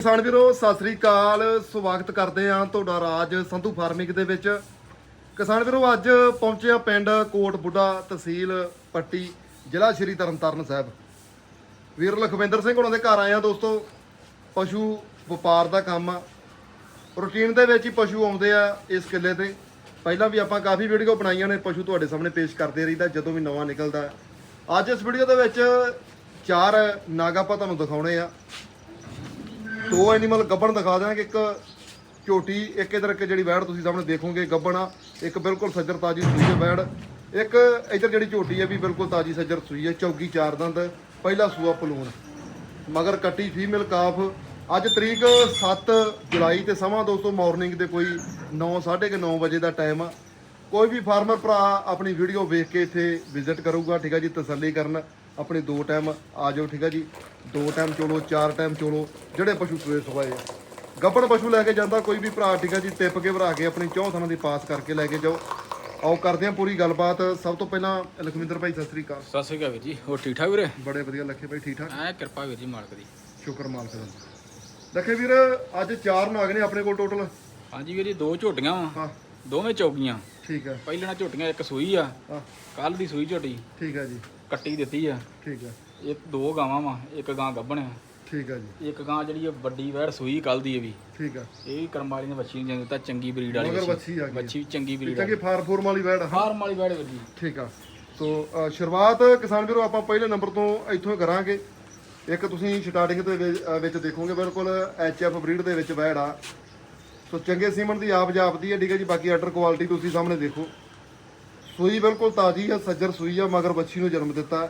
ਕਿਸਾਨ ਵੀਰੋ, ਸਤਿ ਸ੍ਰੀ ਅਕਾਲ। ਸਵਾਗਤ ਕਰਦੇ ਹਾਂ ਤੁਹਾਡਾ ਰਾਜ ਸੰਧੂ ਫਾਰਮਿੰਗ ਦੇ ਵਿੱਚ। ਕਿਸਾਨ ਵੀਰੋ, ਅੱਜ ਪਹੁੰਚੇ ਹਾਂ ਪਿੰਡ ਕੋਟ ਬੁੱਢਾ ਤਹਿਸੀਲ ਪੱਟੀ, ਜ਼ਿਲ੍ਹਾ ਸ਼੍ਰੀ ਤਰਨਤਾਰਨ ਸਾਹਿਬ। ਵੀਰ ਲਖਵਿੰਦਰ ਸਿੰਘ ਉਹਨਾਂ ਦੇ ਘਰ ਆਏ ਆ ਦੋਸਤੋ। ਪਸ਼ੂ ਵਪਾਰ ਦਾ ਕੰਮ ਆ। ਰੂਟੀਨ ਦੇ ਵਿੱਚ ਹੀ ਪਸ਼ੂ ਆਉਂਦੇ ਆ ਇਸ ਕਿੱਲੇ ਤੇ। ਪਹਿਲਾਂ ਵੀ ਆਪਾਂ ਕਾਫੀ ਵੀਡੀਓ ਬਣਾਈਆਂ ਨੇ, ਪਸ਼ੂ ਤੁਹਾਡੇ ਸਾਹਮਣੇ ਪੇਸ਼ ਕਰਦੇ ਰਹੀਦਾ, ਜਦੋਂ ਵੀ ਨਵਾਂ ਨਿਕਲਦਾ। ਅੱਜ ਇਸ ਵੀਡੀਓ ਦੇ ਵਿੱਚ ਚਾਰ ਨਾਗ ਤੁਹਾਨੂੰ ਦਿਖਾਉਣੇ ਆ। ਦੋ ਐਨੀਮਲ ਗੱਬਣ ਦਿਖਾ ਦਿਆਂਗੇ, ਇੱਕ ਝੋਟੀ, ਇੱਕ ਇਧਰ ਇੱਕ ਜਿਹੜੀ ਵੈੜ ਤੁਸੀਂ ਸਾਹਮਣੇ ਦੇਖੋਗੇ, ਗੱਬਣ ਆ, ਇੱਕ ਬਿਲਕੁਲ ਸੱਜਰ ਤਾਜੀ ਸੂਈ ਹੈ ਵੈੜ, ਇੱਕ ਇਧਰ ਜਿਹੜੀ ਝੋਟੀ ਹੈ ਵੀ ਬਿਲਕੁਲ ਤਾਜੀ ਸੱਜਰ ਸੂਈ ਹੈ, ਚੌਗੀ ਚਾਰ ਦੰਦ, ਪਹਿਲਾ ਸੂਆ ਪਲੂਣ ਮਗਰ ਕੱਟੀ ਫੀਮੇਲ ਕਾਫ ਅੱਜ ਤਰੀਕ 7 ਜੁਲਾਈ ਤੇ ਸਮਾਂ ਦੋਸਤੋ ਮਾਰਨਿੰਗ ਦੇ ਕੋਈ 9:30 ਵਜੇ ਦਾ ਟਾਈਮ ਆ। ਕੋਈ ਵੀ ਫਾਰਮਰ ਭਰਾ ਆਪਣੀ ਵੀਡੀਓ ਵੇਖ ਕੇ ਇੱਥੇ ਵਿਜ਼ਿਟ ਕਰੂਗਾ, ਠੀਕ ਆ ਜੀ, ਤਸੱਲੀ ਕਰਨ। ਆਪਣੇ ਦੋ ਟਾਈਮ ਆ ਜਾਓ ਠੀਕ ਆ ਜੀ। ਦੋ ਟਾਈਮ ਚੋਲੋ ਚਾਰ ਟਾਈਮ ਚੋਲੋ ਜਿਹੜੇ ਪਸ਼ੂ ਸੂਏ ਸਵਾਏ ਆ। ਗੱਬਣ ਪਸ਼ੂ ਲੈ ਕੇ ਜਾਂਦਾ ਕੋਈ ਵੀ ਭਰਾ ਠੀਕ ਆ ਜੀ ਟਿੱਪ ਕੇ ਭਰਾ ਕੇ ਆਪਣੀ ਚੌਥ ਥਾਂ ਦੀ ਪਾਸ ਕਰਕੇ ਲੈ ਕੇ ਜਾਓ। ਆਓ ਕਰਦੇ ਹਾਂ ਪੂਰੀ ਗੱਲਬਾਤ। ਸਭ ਤੋਂ ਪਹਿਲਾਂ ਲਖਵਿੰਦਰ ਭਾਈ ਸਤਿ ਸ੍ਰੀ ਅਕਾਲ। ਸਤਿ ਸ਼੍ਰੀ ਅਕਾਲ ਵੀਰ ਜੀ ਹੋਰ ਠੀਕ ਠਾਕ ਵੀਰੇ? ਬੜੇ ਵਧੀਆ ਲੱਖੇ ਭਾਈ ਠੀਕ ਠਾਕ? ਐ ਕਿਰਪਾ ਵੀਰ ਜੀ ਮਾਲਕ ਦੀ। ਸ਼ੁਕਰ ਮਾਲਕ ਦਾ। ਲੱਖੇ ਵੀਰ ਅੱਜ ਚਾਰ ਨਾਗ ਨੇ ਆਪਣੇ ਕੋਲ ਟੋਟਲ ਹਾਂਜੀ ਵੀਰ ਜੀ ਦੋ ਝੋਟੀਆਂ ਵਾ। ਹਾਂ। ਦੋਵੇਂ ਚੌਗੀਆਂ। ਠੀਕ ਹੈ ਪਹਿਲਾਂ ਝੋਟੀਆਂ ਇੱਕ ਸੂਈ ਆ। ਹਾਂ। ਕੱਲ ਦੀ ਸੂਈ ਝੋਟੀ। ਠੀਕ ਹੈ ਜੀ। ਕੱਟੀ ਦਿੱਤੀ ਆ। ਠੀਕ ਹੈ ਇੱਕ ਦੋ ਗਾਵਾਂ ਵਾ ਇੱਕ ਗਾਂ ਗੱਭਣ ਆ। ਠੀਕ ਹੈ ਜੀ। ਇੱਕ ਗਾਂ ਜਿਹੜੀ ਆ ਵੱਡੀ ਵੈੜ ਸੂਈ ਕੱਲ ਦੀ ਇਹ ਵੀ। ਠੀਕ ਹੈ ਇਹ ਵੀ ਕਰਮ ਵਾਲੀ ਨੇ ਬੱਚੀ ਨੂੰ ਦਿੱਤਾ ਚੰਗੀ ਬਰੀਡ ਵਾਲੀ ਮਗਰ ਵੱਛੀ। ਆ ਗਈ ਬੱਚੀ ਵੀ ਚੰਗੀ ਬਰੀਡ ਚੰਗੀ ਫਾਰ ਫੋਰਮ ਵਾਲੀ ਵੈੜ ਆ। ਫਾਰਮ ਵਾਲੀ ਵੈੜ ਵੀਰ ਜੀ ਠੀਕ ਆ। ਸੋ ਅ, ਸ਼ੁਰੂਆਤ ਕਿਸਾਨ ਵੀਰੋ ਆਪਾਂ ਪਹਿਲੇ ਨੰਬਰ ਤੋਂ ਇੱਥੋਂ ਹੀ ਕਰਾਂਗੇ। ਇੱਕ ਤੁਸੀਂ ਸਟਾਰਟਿੰਗ ਦੇ ਵਿੱਚ- ਅ, ਵਿੱਚ ਦੇਖੋਗੇ ਬਿਲਕੁਲ ਐਫ ਬਰੀਡ ਦੇ ਵਿੱਚ ਵੈੜ ਆ। ਸੋ ਚੰਗੇ ਸੀਮਨ ਦੀ ਆਪ ਜਾਪਦੀ ਹੈ ਠੀਕ ਹੈ ਜੀ। ਬਾਕੀ ਆਰਡਰ ਕੁਆਲਿਟੀ ਤੁਸੀਂ ਸਾਹਮਣੇ ਦੇਖੋ। ਸੂਈ ਬਿਲਕੁਲ ਤਾਜ਼ੀ ਆ ਸੱਜਰ ਸੂਈ ਆ ਮਗਰ ਬੱਚੀ ਨੂੰ ਜਨਮ ਦਿੱਤਾ।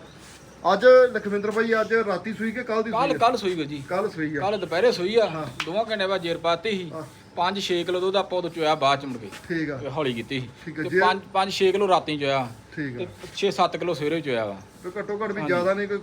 ਅੱਜ ਲਖਵਿੰਦਰ ਭਾਈ ਅੱਜ ਰਾਤੀ ਸੂਈ ਕਿ ਕੱਲ ਦੀ ਕੱਲ ਸੂਈ ਕੱਲ ਸੂਈ ਵੀਰ ਜੀ। ਕੱਲ ਸੂਈ ਆ। ਕੱਲ ਦੁਪਹਿਰੇ ਸੂਈ ਆ। ਦੋਵਾਂ ਘੰਟੇ ਬਾਅਦ ਜੇਰ ਪਾਤੀ ਸੀ। 5-6 ਕਿਲੋ ਦੁੱਧ ਆਪਾਂ ਉਦੋਂ ਚੋਇਆ ਬਾਅਦ ਚ ਮੁੜ ਕੇ। ਠੀਕ ਆ। ਹੌਲੀ ਕੀਤੀ ਠੀਕ ਹੈ, ਤੇ 5-6 ਕਿਲੋ ਰਾਤੀ ਚੋਇਆ। ਠੀਕ ਆ। ਤੇ 6-7 ਕਿਲੋ ਸਵੇਰੇ ਚੋਇਆ ਵਾ। ਤੇ ਘੱਟੋ ਘੱਟ ਵੀ ਜ਼ਿਆਦਾ ਨਹੀਂ ਕੋਈ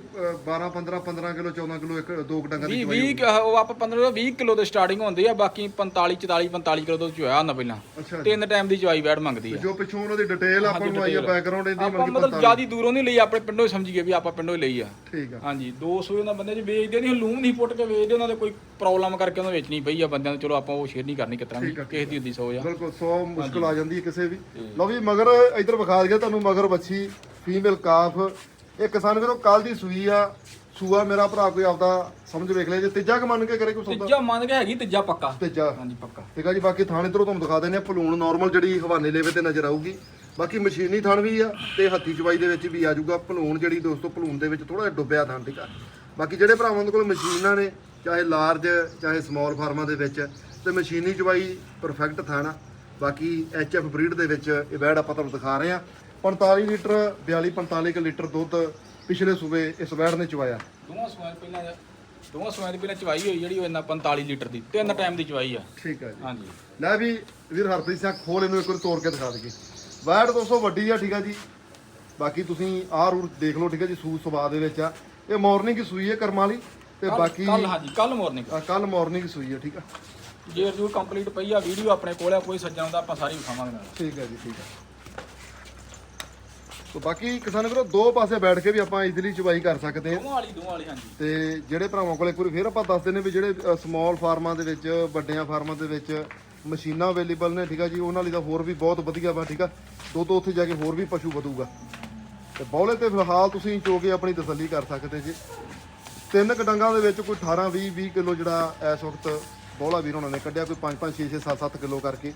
12 15 15 ਕਿਲੋ 14 ਕਿਲੋ ਇੱਕ ਦੋ ਡੰਗਾਂ ਦੀ 20 20 ਉਹ ਆਪਾਂ 15 ਤੋਂ 20 ਕਿਲੋ ਤੋਂ ਸਟਾਰਟਿੰਗ ਹੁੰਦੀ ਆ ਬਾਕੀ 45 44 45 ਕਿਲੋ ਤੋਂ ਚੋਇਆ ਹੁੰਦਾ ਪਹਿਲਾਂ। ਤਿੰਨ ਟਾਈਮ ਦੀ ਚਵਾਈ ਵੈੜ ਮੰਗਦੀ ਆ। ਜੋ ਪਿੱਛੋਂ ਉਹਨਾਂ ਦੀ ਡਿਟੇਲ ਆਪਾਂ ਨੂੰ ਆਈ ਆ ਬੈਕਗ੍ਰਾਉਂਡ ਇਹਦੀ ਮੰਗੀ ਮਤਲਬ ਜਿਆਦੀ ਦੂਰੋਂ ਨਹੀਂ ਲਈ ਆਪਣੇ ਪਿੰਡੋਂ ਹੀ ਸਮਝੀਏ ਵੀ ਆਪਾਂ ਪਿੰਡੋਂ ਹੀ ਲਈ ਆ। ਠੀਕ ਆ। ਹਾਂਜੀ ਦੋ ਸੂਏ ਉਹਨਾਂ ਬੰਦੇ ਜੀ ਵੇਚਦੇ ਨਹੀਂ ਲੂਮ ਨਹੀਂ ਪੁੱਟ ਕੇ ਵੇਚਦੇ ਉਹਨਾਂ ਦੇ ਕੋਈ ਪ੍ਰੋਬਲਮ ਕਰਕੇ ਉਹਨਾਂ ਵੇਚਣੀ ਪਈ ਆ ਬੰਦਿਆਂ ਨੂੰ। ਚਲੋ ਆਪਾਂ ਉਹ ਸ਼ੇਅਰ ਨਹੀਂ ਕਰਨੀ ਕਿਤਨਾ ਵੀ ਕਿਸੇ ਦੀ ਹੁੰਦੀ ਸੋਚ ਆ ਬਿਲਕੁਲ 100 ਮੁਸ਼ਕਲ ਆ ਜਾਂਦੀ ਹੈ ਕਿਸੇ ਵੀ। ਲਓ ਵੀ ਮਗਰ ਇਧਰ ਵਿਖਾ ਦਈਏ ਤੁਹਾਨੂੰ ਮਗਰ ਬੱਚੀ ਫੀਮੇਲ ਕਾਫ ਇਹ ਕਿਸਾਨ ਵੀਰੋ ਕੱਲ ਦੀ ਸੂਈ ਆ ਸੂਆ ਮੇਰਾ ਭਰਾ ਕੋਈ ਆਪਦਾ ਸਮਝ ਵੇਖ ਲਿਆ ਜੇ ਤੀਜਾ ਕ ਮੰਨ ਕੇ ਕਰੇ ਕੋਈ ਸੌਦਾ। ਤੀਜਾ ਮੰਨ ਕੇ ਹੈਗੀ ਤੀਜਾ ਪੱਕਾ। ਤੀਜਾ। ਹਾਂਜੀ ਪੱਕਾ। ਠੀਕ ਆ ਜੀ ਬਾਕੀ ਥਾਣੇ ਤੋਂ ਤੁਹਾਨੂੰ ਦਿਖਾ ਦਿੰਦੇ ਆ ਪਲੂਣ ਨਾਰਮਲ ਜਿਹੜੀ ਹਵਾਨੇ ਲੇਵੇ ਤੇ ਨਜ਼ਰ ਆਊਗੀ। ਬਾਕੀ ਮਸ਼ੀਨੀ ਥਣ ਵੀ ਆ ਤੇ ਹੱਥੀ ਚਵਾਈ ਦੇ ਵਿੱਚ ਵੀ ਆ ਜਾਊਗਾ। ਪਲੂਣ ਜਿਹੜੀ ਦੋਸਤੋ ਪਲੂਣ ਦੇ ਵਿੱਚ ਥੋੜਾ ਜਿਹਾ ਡੁੱਬਿਆ ਥਣ ਠੀਕ ਆ। ਬਾਕੀ ਜਿਹੜੇ ਭਰਾਵਾਂ ਦੇ ਕੋਲ ਮਸ਼ੀਨਾਂ ਨੇ ਚਾਹੇ ਲਾਰਜ ਚਾਹੇ ਸਮਾਲ ਫਾਰਮਾਂ ਦੇ ਵਿੱਚ ਤੇ ਮਸ਼ੀਨੀ ਚਵਾਈ ਪਰਫੈਕਟ ਥਣ ਬਾਕੀ ਐਫ ਬਰੀਡ ਦੇ ਵਿੱਚ ਇਹ ਵੈੜ ਆਪਾਂ ਤੁਹਾਨੂੰ ਦਿਖਾ ਰਹੇ ਆ 45 ਲੀਟਰ 42 45 ਕੁ ਲੀਟਰ ਦੁੱਧ ਪਿਛਲੇ ਸੂਬੇ ਇਸ ਵੈੜ ਨੇ ਚਵਾਇਆ। ਦੋਵਾਂ ਸੂਆਂ ਦੀ ਪਹਿਲਾਂ ਦੋਵਾਂ ਸੂਆਂ ਦੀ ਪਹਿਲਾਂ ਚਵਾਈ ਹੋਈ ਜਿਹੜੀ ਉਹ ਇਹਨਾਂ 45 ਲੀਟਰ ਦੀ ਤਿੰਨ ਟਾਈਮ ਦੀ ਚਵਾਈ ਆ। ਠੀਕ ਆ ਜੀ। ਹਾਂਜੀ। ਲੈ ਵੀ ਵੀਰ ਹਰਪ੍ਰੀਤ ਸਿੰਘ ਖੋਲ ਇਹਨੂੰ ਇੱਕ ਵਾਰ ਤੋੜ ਕੇ ਦਿਖਾ ਦਈਏ। ਵੈਟ 200 ਵੱਡੀ ਆ ਠੀਕ ਆ ਜੀ। ਬਾਕੀ ਤੁਸੀਂ ਆਹ ਰੂਟ ਦੇਖ ਲਓ ਠੀਕ ਆ ਜੀ ਸੂ ਸਵਾ ਦੇ ਵਿੱਚ ਆ। ਇਹ ਮਾਰਨਿੰਗ ਸੂਈ ਹੈ ਕਰਮਾਂ ਵਾਲੀ ਤੇ ਬਾਕੀ ਕੱਲ ਹਾਂਜੀ ਕੱਲ ਮਾਰਨਿੰਗ ਕੱਲ ਮਾਰਨਿੰਗ ਸੂਈ ਹੈ ਠੀਕ ਆ। ਜੇ ਰਜੂ ਕੰਪਲੀਟ ਪਈ ਆ ਵੀਡੀਓ ਆਪਣੇ ਕੋਲ ਆ ਕੋਈ ਸੱਜਣ ਦਾ ਆਪਾਂ ਸਾਰੀ ਵਿਖਾਵਾਂਗੇ ਨਾਲ। ਠੀਕ ਹੈ ਜੀ ਠੀਕ ਹੈ ਸੋ ਬਾਕੀ ਕਿਸਾਨ ਵੀਰੋ ਦੋ ਪਾਸੇ ਬੈਠ ਕੇ ਵੀ ਆਪਾਂ ਇਜ਼ੀਲੀ ਚਵਾਈ ਕਰ ਸਕਦੇ ਹਾਂ। ਦੋਵਾਂ ਵਾਲੀ ਦੋਵਾਂ ਵਾਲੀ ਹਾਂਜੀ। ਤੇ ਜਿਹੜੇ ਭਰਾਵਾਂ ਕੋਲ ਵਾਰੀ ਫੇਰ ਆਪਾਂ ਦੱਸ ਦਿੰਦੇ ਵੀ ਜਿਹੜੇ ਸਮਾਲ ਫਾਰਮਾਂ ਦੇ ਵਿੱਚ ਵੱਡਿਆਂ ਫਾਰਮਾਂ ਦੇ ਵਿੱਚ ਮਸ਼ੀਨਾਂ ਅਵੇਲੇਬਲ ਨੇ ਠੀਕ ਆ ਜੀ? ਉਹਨਾਂ ਲਈ ਤਾਂ ਹੋਰ ਵੀ ਬਹੁਤ ਵਧੀਆ ਵਾ ਠੀਕ ਆ? ਦੋ ਦੋ ਉੱਥੇ ਜਾ ਕੇ ਹੋਰ ਵੀ ਪਸ਼ੂ ਵਧੂਗਾ। ਤੇ ਬੌਲੇ ਤੇ ਫਿਲਹਾਲ ਤੁਸੀਂ ਚੋ ਕੇ ਆਪਣੀ ਤਸੱਲੀ ਕਰ ਸਕਦੇ ਜੀ। ਤਿੰਨ ਕਡੰਗਾਂ ਦੇ ਵਿੱਚ ਕੋਈ 18 20 20 ਕਿਲੋ ਜਿਹੜਾ ਇਸ ਵਕਤ ਬੌਲਾ ਵੀਰ ਉਹਨਾਂ ਨੇ ਕੱਢਿਆ ਕੋਈ 5 5 6 6 7 7 ਕਿਲੋ ਕਰਕੇ।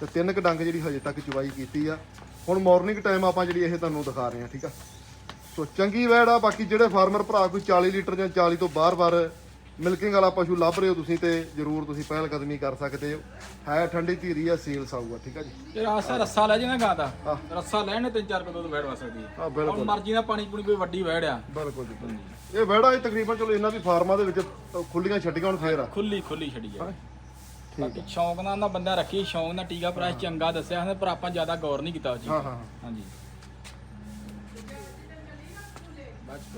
ਤੇ ਤਿੰਨ ਕਡੰਗ ਜਿਹੜੀ ਹਜੇ ਤੱਕ ਚੁਵਾਈ ਕੀਤੀ ਆ। ਹੁਣ ਮਾਰਨਿੰਗ ਟਾਈਮ ਆਪਾਂ ਜਿਹੜੀ ਇਹ ਤੁਹਾਨੂੰ ਦਿਖਾ ਰਹੇ ਹਾਂ ਠੀਕ ਆ? ਸੋ ਚੰਗੀ ਵੈੜ ਆ ਬਾਕੀ ਜਿਹੜੇ ਫਾਰਮਰ ਭਰਾ ਕੋਈ 40 ਲੀਟਰ ਜਾਂ 40 ਤੋਂ ਬਾਰ-ਬਾਰ ਮਿਲਕਿੰਗ ਵਾਲਾ ਪਸ਼ੂ ਲੱਭ ਰਹੇ ਹੋ ਤੁਸੀਂ ਤੇ ਜਰੂਰ ਤੁਸੀਂ ਪਹਿਲ ਕਦਮੀ ਕਰ ਸਕਦੇ ਹੋ। ਹੈ ਠੰਡੀ ਧੀਰੀ ਆ ਸੇਲਸ ਆਊਗਾ ਠੀਕ ਆ ਜੀ? ਤੇ ਰਾਸਾ ਰੱਸਾ ਲੈ ਜਾਣਾ ਗਾਂ ਦਾ। ਰੱਸਾ ਲੈਣੇ ਤਿੰਨ ਚਾਰ ਕਿਲੋ ਤੋਂ ਵੈੜ ਵਾ ਸਕਦੀ ਹੈ। ਆ ਬਿਲਕੁਲ। ਮਰਜ਼ੀ ਨਾਲ ਪਾਣੀ ਪੂਣੀ ਕੋਈ ਵੱਡੀ ਵੈੜ ਆ। ਬਿਲਕੁਲ ਜੀ ਇਹ ਵੈੜਾਂ ਹੀ ਤਕਰੀਬਨ ਚਲੋ ਇਹਨਾਂ ਵੀ ਫਾਰਮਾਂ ਦੇ ਵਿੱਚ ਖੁੱਲੀਆਂ ਛੱਡੀਆਂ ਹੁਣ ਫੇਰ ਆ। ਖੁੱਲੀ ਖੁੱਲੀ ਛੱਡੀ ਆ। ਬਾਕੀ ਸ਼ੌਂਕ ਨਾਲ ਨਾ ਬੰਦਾ ਰੱਖੀ ਸ਼ੌਂਕ ਨਾਲ ਟੀਕਾ ਪ੍ਰਾਈਸ ਚੰਗਾ ਦੱਸਿਆ ਹਨ ਪਰ ਆਪਾਂ ਜ਼ਿਆਦਾ ਗੌਰ ਨਹੀਂ ਕੀਤਾ ਉਹ ਚੀਜ਼ ਹਾਂ ਹਾਂ। ਹਾਂਜੀ। ਬਸ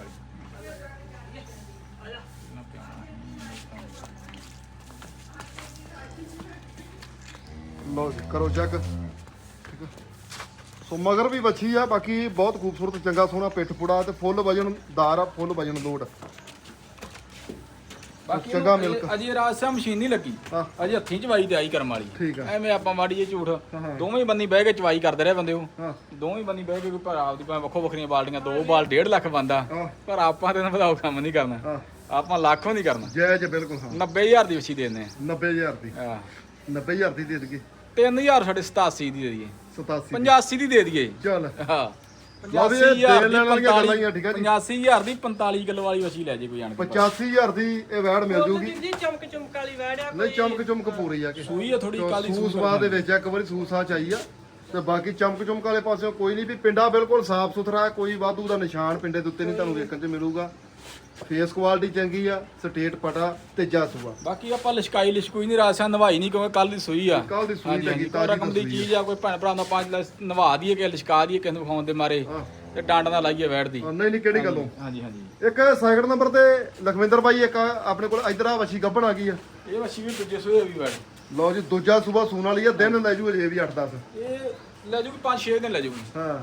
ਲਓ ਜੀ ਕਰੋ ਚੈੱਕ ਠੀਕ ਸੋ ਮਗਰ ਵੀ ਬੱਚੀ ਆ ਬਾਕੀ ਬਹੁਤ ਖੂਬਸੂਰਤ ਚੰਗਾ ਸੋਹਣਾ ਪਿੱਠ ਪੁੜਾ ਤੇ ਫੁੱਲ ਵਜਨਦਾਰ ਆ ਫੁੱਲ ਵਜਨ ਲੋਡ ਬਾਕੀ ਚੰਗਾ ਮਿਲਕ। ਅਜੇ ਰਾਜਸਾ ਮਸ਼ੀਨ ਨਹੀਂ ਲੱਗੀ। ਹਾਂ। ਅਜੇ ਹੱਥੀਂ ਚਵਾਈ ਤੇ ਆਈ ਕਰਮ ਵਾਲੀ। ਐਵੇਂ ਆਪਾਂ ਮਾੜੀ ਜੇ ਝੂਠ। ਹਾਂ। ਦੋਵੇਂ ਹੀ ਬੰਦੀ ਬਹਿ ਕੇ ਚਵਾਈ ਕਰਦੇ ਰਹੇ ਬੰਦੇ ਉਹ। ਹਾਂ। ਦੋਵੇਂ ਹੀ ਬੰਦੀ ਬਹਿ ਕੇ ਭਰਾ ਆਪਦੀ ਭਾਵੇਂ ਵੱਖੋ ਵੱਖਰੀਆਂ ਬਾਲਟੀਆਂ ਦੋ ਬਾਲ 1.5 ਲੱਖ ਬੰਦਾ। ਹਾਂ। ਪਰ ਆਪਾਂ ਤੇ ਨਾ ਵਧਾਓ ਕੰਮ ਨਹੀਂ ਕਰਨਾ। ਹਾਂ। ਆਪਾਂ ਲੱਖੋਂ ਨਹੀਂ ਕਰਨਾ। ਜਾਇਜ਼ ਬਿਲਕੁਲ ਹਾਂ। 90000 ਦੀ ਵਸੀ ਦੇਣੇ 90000 ਦੀ। ਆ 90000 ਦੀ ਦੇ ਦਈਏ। 3000 ਸਾਡੇ 87 ਦੀ ਦੇ ਦਈਏ। 87 85 ਦੀ ਦੇ ਦਈਏ। ਚੱਲ। ਹਾਂ। ਲਓ ਵੀ ਇਹ ਦੇਣ ਲੈਣ ਵਾਲੀਆਂ ਗੱਲਾਂ ਹੀ ਆ, ਠੀਕ ਆ ਜੀ। 85000 ਦੀ 45 ਕਿਲੋ ਵਾਲੀ ਵਸੀ ਲੈ ਜੇ ਕੋਈ ਆਣ ਕੇ 85000 ਦੀ ਇਹ ਵੈੜ ਮਿਲ ਜੂਗੀ। ਜੀ ਚਮਕ ਚਮਕ ਵਾਲੀ ਵੜਿਆ ਨਹੀਂ ਚਮਕ ਚਮਕ ਪੂਰੀ ਆ ਕਿ ਸੂਈ ਆ ਥੋੜੀ ਕਾਲੀ ਸੂਸ ਬਾਅਦ ਦੇ ਵਿੱਚ ਇੱਕ ਵਾਰੀ ਸੂਸਾ ਚਾਈ ਆ। ਤੇ ਬਾਕੀ ਚਮਕ ਚਮਕ ਵਾਲੇ ਪਾਸਿਓਂ ਕੋਈ ਨਹੀਂ ਵੀ ਪਿੰਡਾ ਬਿਲਕੁਲ ਸਾਫ਼ ਸੁਥਰਾ ਹੈ ਕੋਈ ਵਾਧੂ ਦਾ ਨਿਸ਼ਾਨ ਪਿੰਡੇ ਦੇ ਉੱਤੇ ਨਹੀਂ ਤੁਹਾਨੂੰ ਵੇਖਣ 'ਚ ਮਿਲੂਗਾ। ਫੇਸ ਕੁਆਲਿਟੀ ਚੰਗੀ ਆ ਸਟੇਟ ਪਟਾ ਤੇ ਜਾਸੂਆ। ਬਾਕੀ ਆਪਾਂ ਲਿਸ਼ਕਾਈ ਲਿਸ਼ਕੂਈ ਨਹੀਂ ਰਾਸਿਆ ਨਵਾਈ ਨਹੀਂ ਕਿਉਂਕਿ ਕੱਲ ਦੀ ਸੂਈ ਆ। ਕੱਲ ਦੀ ਸੂਈ ਲੱਗੀ ਤਾਜ਼ੀ ਰਕਮ ਦੀ ਚੀਜ਼ ਆ। ਕੋਈ ਭੈਣ ਭਰਾ ਦਾ ਪੰਜ ਨਵਾ ਦਈਏ ਕਿ ਲਿਸ਼ਕਾ ਦਈਏ ਕਿਸੇ ਨੂੰ ਵਿਖਾਉਣ ਦੇ ਮਾਰੇ ਤੇ ਡਾਂਡ ਨਾਲ ਲਾਈਏ ਵੈੜ ਦੀ। ਨਹੀਂ ਨਹੀਂ ਕਿਹੜੀ ਗੱਲੋਂ? ਹਾਂਜੀ ਹਾਂਜੀ। ਇੱਕ ਸੈਕਿੰਡ ਨੰਬਰ ਤੇ ਲਖਵਿੰਦਰ ਬਾਈ ਇੱਕ ਆਪਣੇ ਕੋਲ ਇਧਰ ਆ ਵਛੀ ਗੱਭਣ ਆ ਗਈ ਆ। ਇਹ ਵਸੀ ਵੀ ਦੂਜੇ ਸੂਏ ਵੀ ਵੈੜ ਲਓ ਜੀ ਦੂਜਾ ਸੂਬਾ ਸੂਣ ਵਾਲੀ ਆ ਦਿਨ ਲੈ ਜੂ ਅਜੇ ਵੀ 8-10 ਇਹ ਲੈ ਜੂਗੀ 5-6 ਦਿਨ ਲੈ ਜੂਗੀ। ਹਾਂ।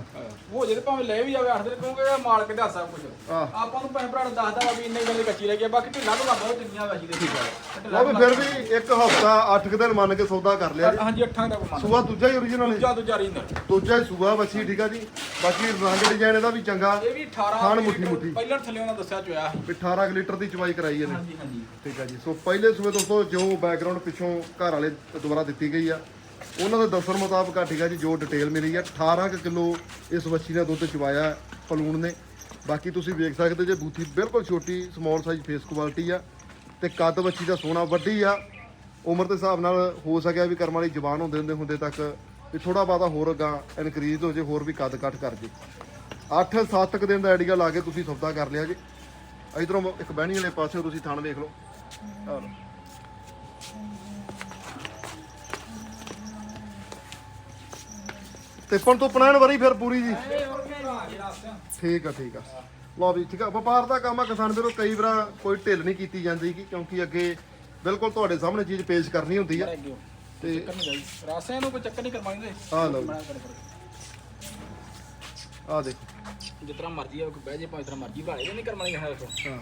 ਉਹ ਜਿਹਦੇ ਭਾਵੇਂ ਲੈ ਵੀ ਜਾਵੇ 8 ਦਿਨ ਇਹ ਮਾਲਕ ਦਾ ਸਭ ਕੁਝ ਹਾਂ। ਆਪਾਂ ਨੂੰ ਭੈਣ ਭਰਾ ਨੂੰ ਦੱਸਦਾ ਵਾ ਵੀ ਇੰਨੇ ਗੱਲ ਕੱਚੀ ਰਹਿ ਗਈ ਆ, ਬਾਕੀ ਢਿੱਲਾ ਢੁੱਲਾ ਬਹੁਤ ਚੰਗੀਆਂ ਵਸੀ ਦੇ ਠੀਕ ਲਓ ਵੀ ਫਿਰ ਵੀ ਇੱਕ ਹਫਤਾ 8 ਦਿਨ ਮੰਨ ਕੇ ਸੌਦਾ ਕਰ ਲਿਆ ਜੀ। ਹਾਂਜੀ ਅੱਠਾਂ ਦਾ ਮੰਨ ਸੂਆ ਦੂਜਾ ਹੀ origignal ਹੈ। ਦੂਜਾ ਦੂਜਾ ਰੀਨਰ ਦੂਜਾ ਹੀ ਸੂਆ ਵਛੀ ਠੀਕ ਆ ਜੀ। ਬਾਕੀ ਰੰਗ ਡਿਜ਼ਾਈਨ ਇਹਦਾ ਵੀ ਚੰਗਾ। ਇਹ ਵੀ 18 ਖਾਣ ਮੁੱਠੀ ਮੁੱਠੀ। ਪਹਿਲਾਂ ਥੱਲੇ ਉਹਨਾਂ ਦੱਸਿਆ ਚੋਇਆ ਸੀ। ਵੀ 18 ਕੁ ਲੀਟਰ ਦੀ ਚਵਾਈ ਕਰਾਈ ਇਹਨੇ। ਹਾਂਜੀ ਹਾਂਜੀ। ਠੀਕ ਆ ਜੀ। ਸੋ ਪਹਿਲੇ ਸੂਏ ਦੋਸਤੋ ਜੋ ਬੈਕਗ੍ਰਾਉਂਡ ਪਿੱਛੋਂ ਘਰ ਵਾਲੇ ਦੁਆਰਾ ਦਿੱਤੀ ਗਈ ਆ। ਉਹਨਾਂ ਦੇ ਦੱਸਣ ਮੁਤਾਬਕ ਆ ਠੀਕ ਆ ਜੀ, ਜੋ ਡਿਟੇਲ ਮਿਲੀ ਆ 18 ਕੁ ਕਿਲੋ ਇਸ ਵੱਛੀ ਦਾ ਦੁੱਧ ਚਵਾਇਆ ਪਲੂਣ ਨੇ। ਬਾਕੀ ਤੁਸੀਂ ਵੇਖ ਸਕਦੇ ਜੇ ਬੂਥੀ ਬਿਲਕੁਲ ਛੋਟੀ ਸਮਾਲ ਸਾਈਜ਼ ਫੇਸ ਕੁਆਲਿਟੀ ਆ ਤੇ ਕੱਦ ਵੱਛੀ ਦਾ ਸੋਨਾ ਵੱਡੀ ਆ। ਉਮਰ ਦੇ ਹਿਸਾਬ ਨਾਲ ਹੋ ਸਕਿਆ ਵੀ ਕਰਮ ਵਾਲੀ ਜਵਾਨ ਹੁੰਦੇ ਹੁੰਦੇ ਹੁੰਦੇ ਤੱਕ ਵੀ ਥੋੜਾ ਬਾਦਾ ਹੋਰ ਅਗਾਂ ਇਨਕਰੀਜ਼ ਹੋ ਜੇ, ਹੋਰ ਵੀ ਕੱਦ ਕੱਟ ਕਰ ਜੇ। 8-7 ਕੁ ਦਿਨ ਦਾ ਆਈਡੀਆ ਲਾ ਕੇ ਤੁਸੀਂ ਸੌਦਾ ਕਰ ਲਿਆ ਜੀ। ਇਧਰੋਂ ਇੱਕ ਬਹਿਣੀ ਵਾਲੇ ਪਾਸੇ ਤੁਸੀਂ ਥਣ ਵੇਖ ਲਓ। ਲਓ। ਤੇ ਪਣ ਤੋਂ ਪਣਾਣ ਵਾਰੀ ਫਿਰ ਪੂਰੀ ਜੀ। ਠੀਕ ਆ ਠੀਕ ਆ। ਲਓ ਵੀ ਠੀਕ ਆ। ਵਪਾਰ ਦਾ ਕੰਮ ਆ ਕਿਸਾਨ ਵੀਰੋ ਕਈ ਵਾਰ ਕੋਈ ਢਿੱਲ ਨਹੀਂ ਕੀਤੀ ਜਾਂਦੀ ਕਿ ਕਿਉਂਕਿ ਅੱਗੇ ਬਿਲਕੁਲ ਤੁਹਾਡੇ ਸਾਹਮਣੇ ਚੀਜ਼ ਪੇਸ਼ ਕਰਨੀ ਹੁੰਦੀ ਆ। ਤੇ ਰਾਸਿਆਂ ਨੂੰ ਕੋਈ ਚੱਕਰ ਨਹੀਂ ਕਰਵਾਉਂਦੇ। ਆਹ ਲਓ ਆ ਦੇਖੋ। ਤਰ੍ਹਾਂ ਮਰਜ਼ੀ ਆ ਕੋਈ ਬਹਿ ਜੇ ਭਾਵੇਂ ਤਰ੍ਹਾਂ ਮਰਜ਼ੀ ਭਾਲੇ ਨਹੀਂ ਕਰਮਾਣੀ ਹੈ ਹਾਂ।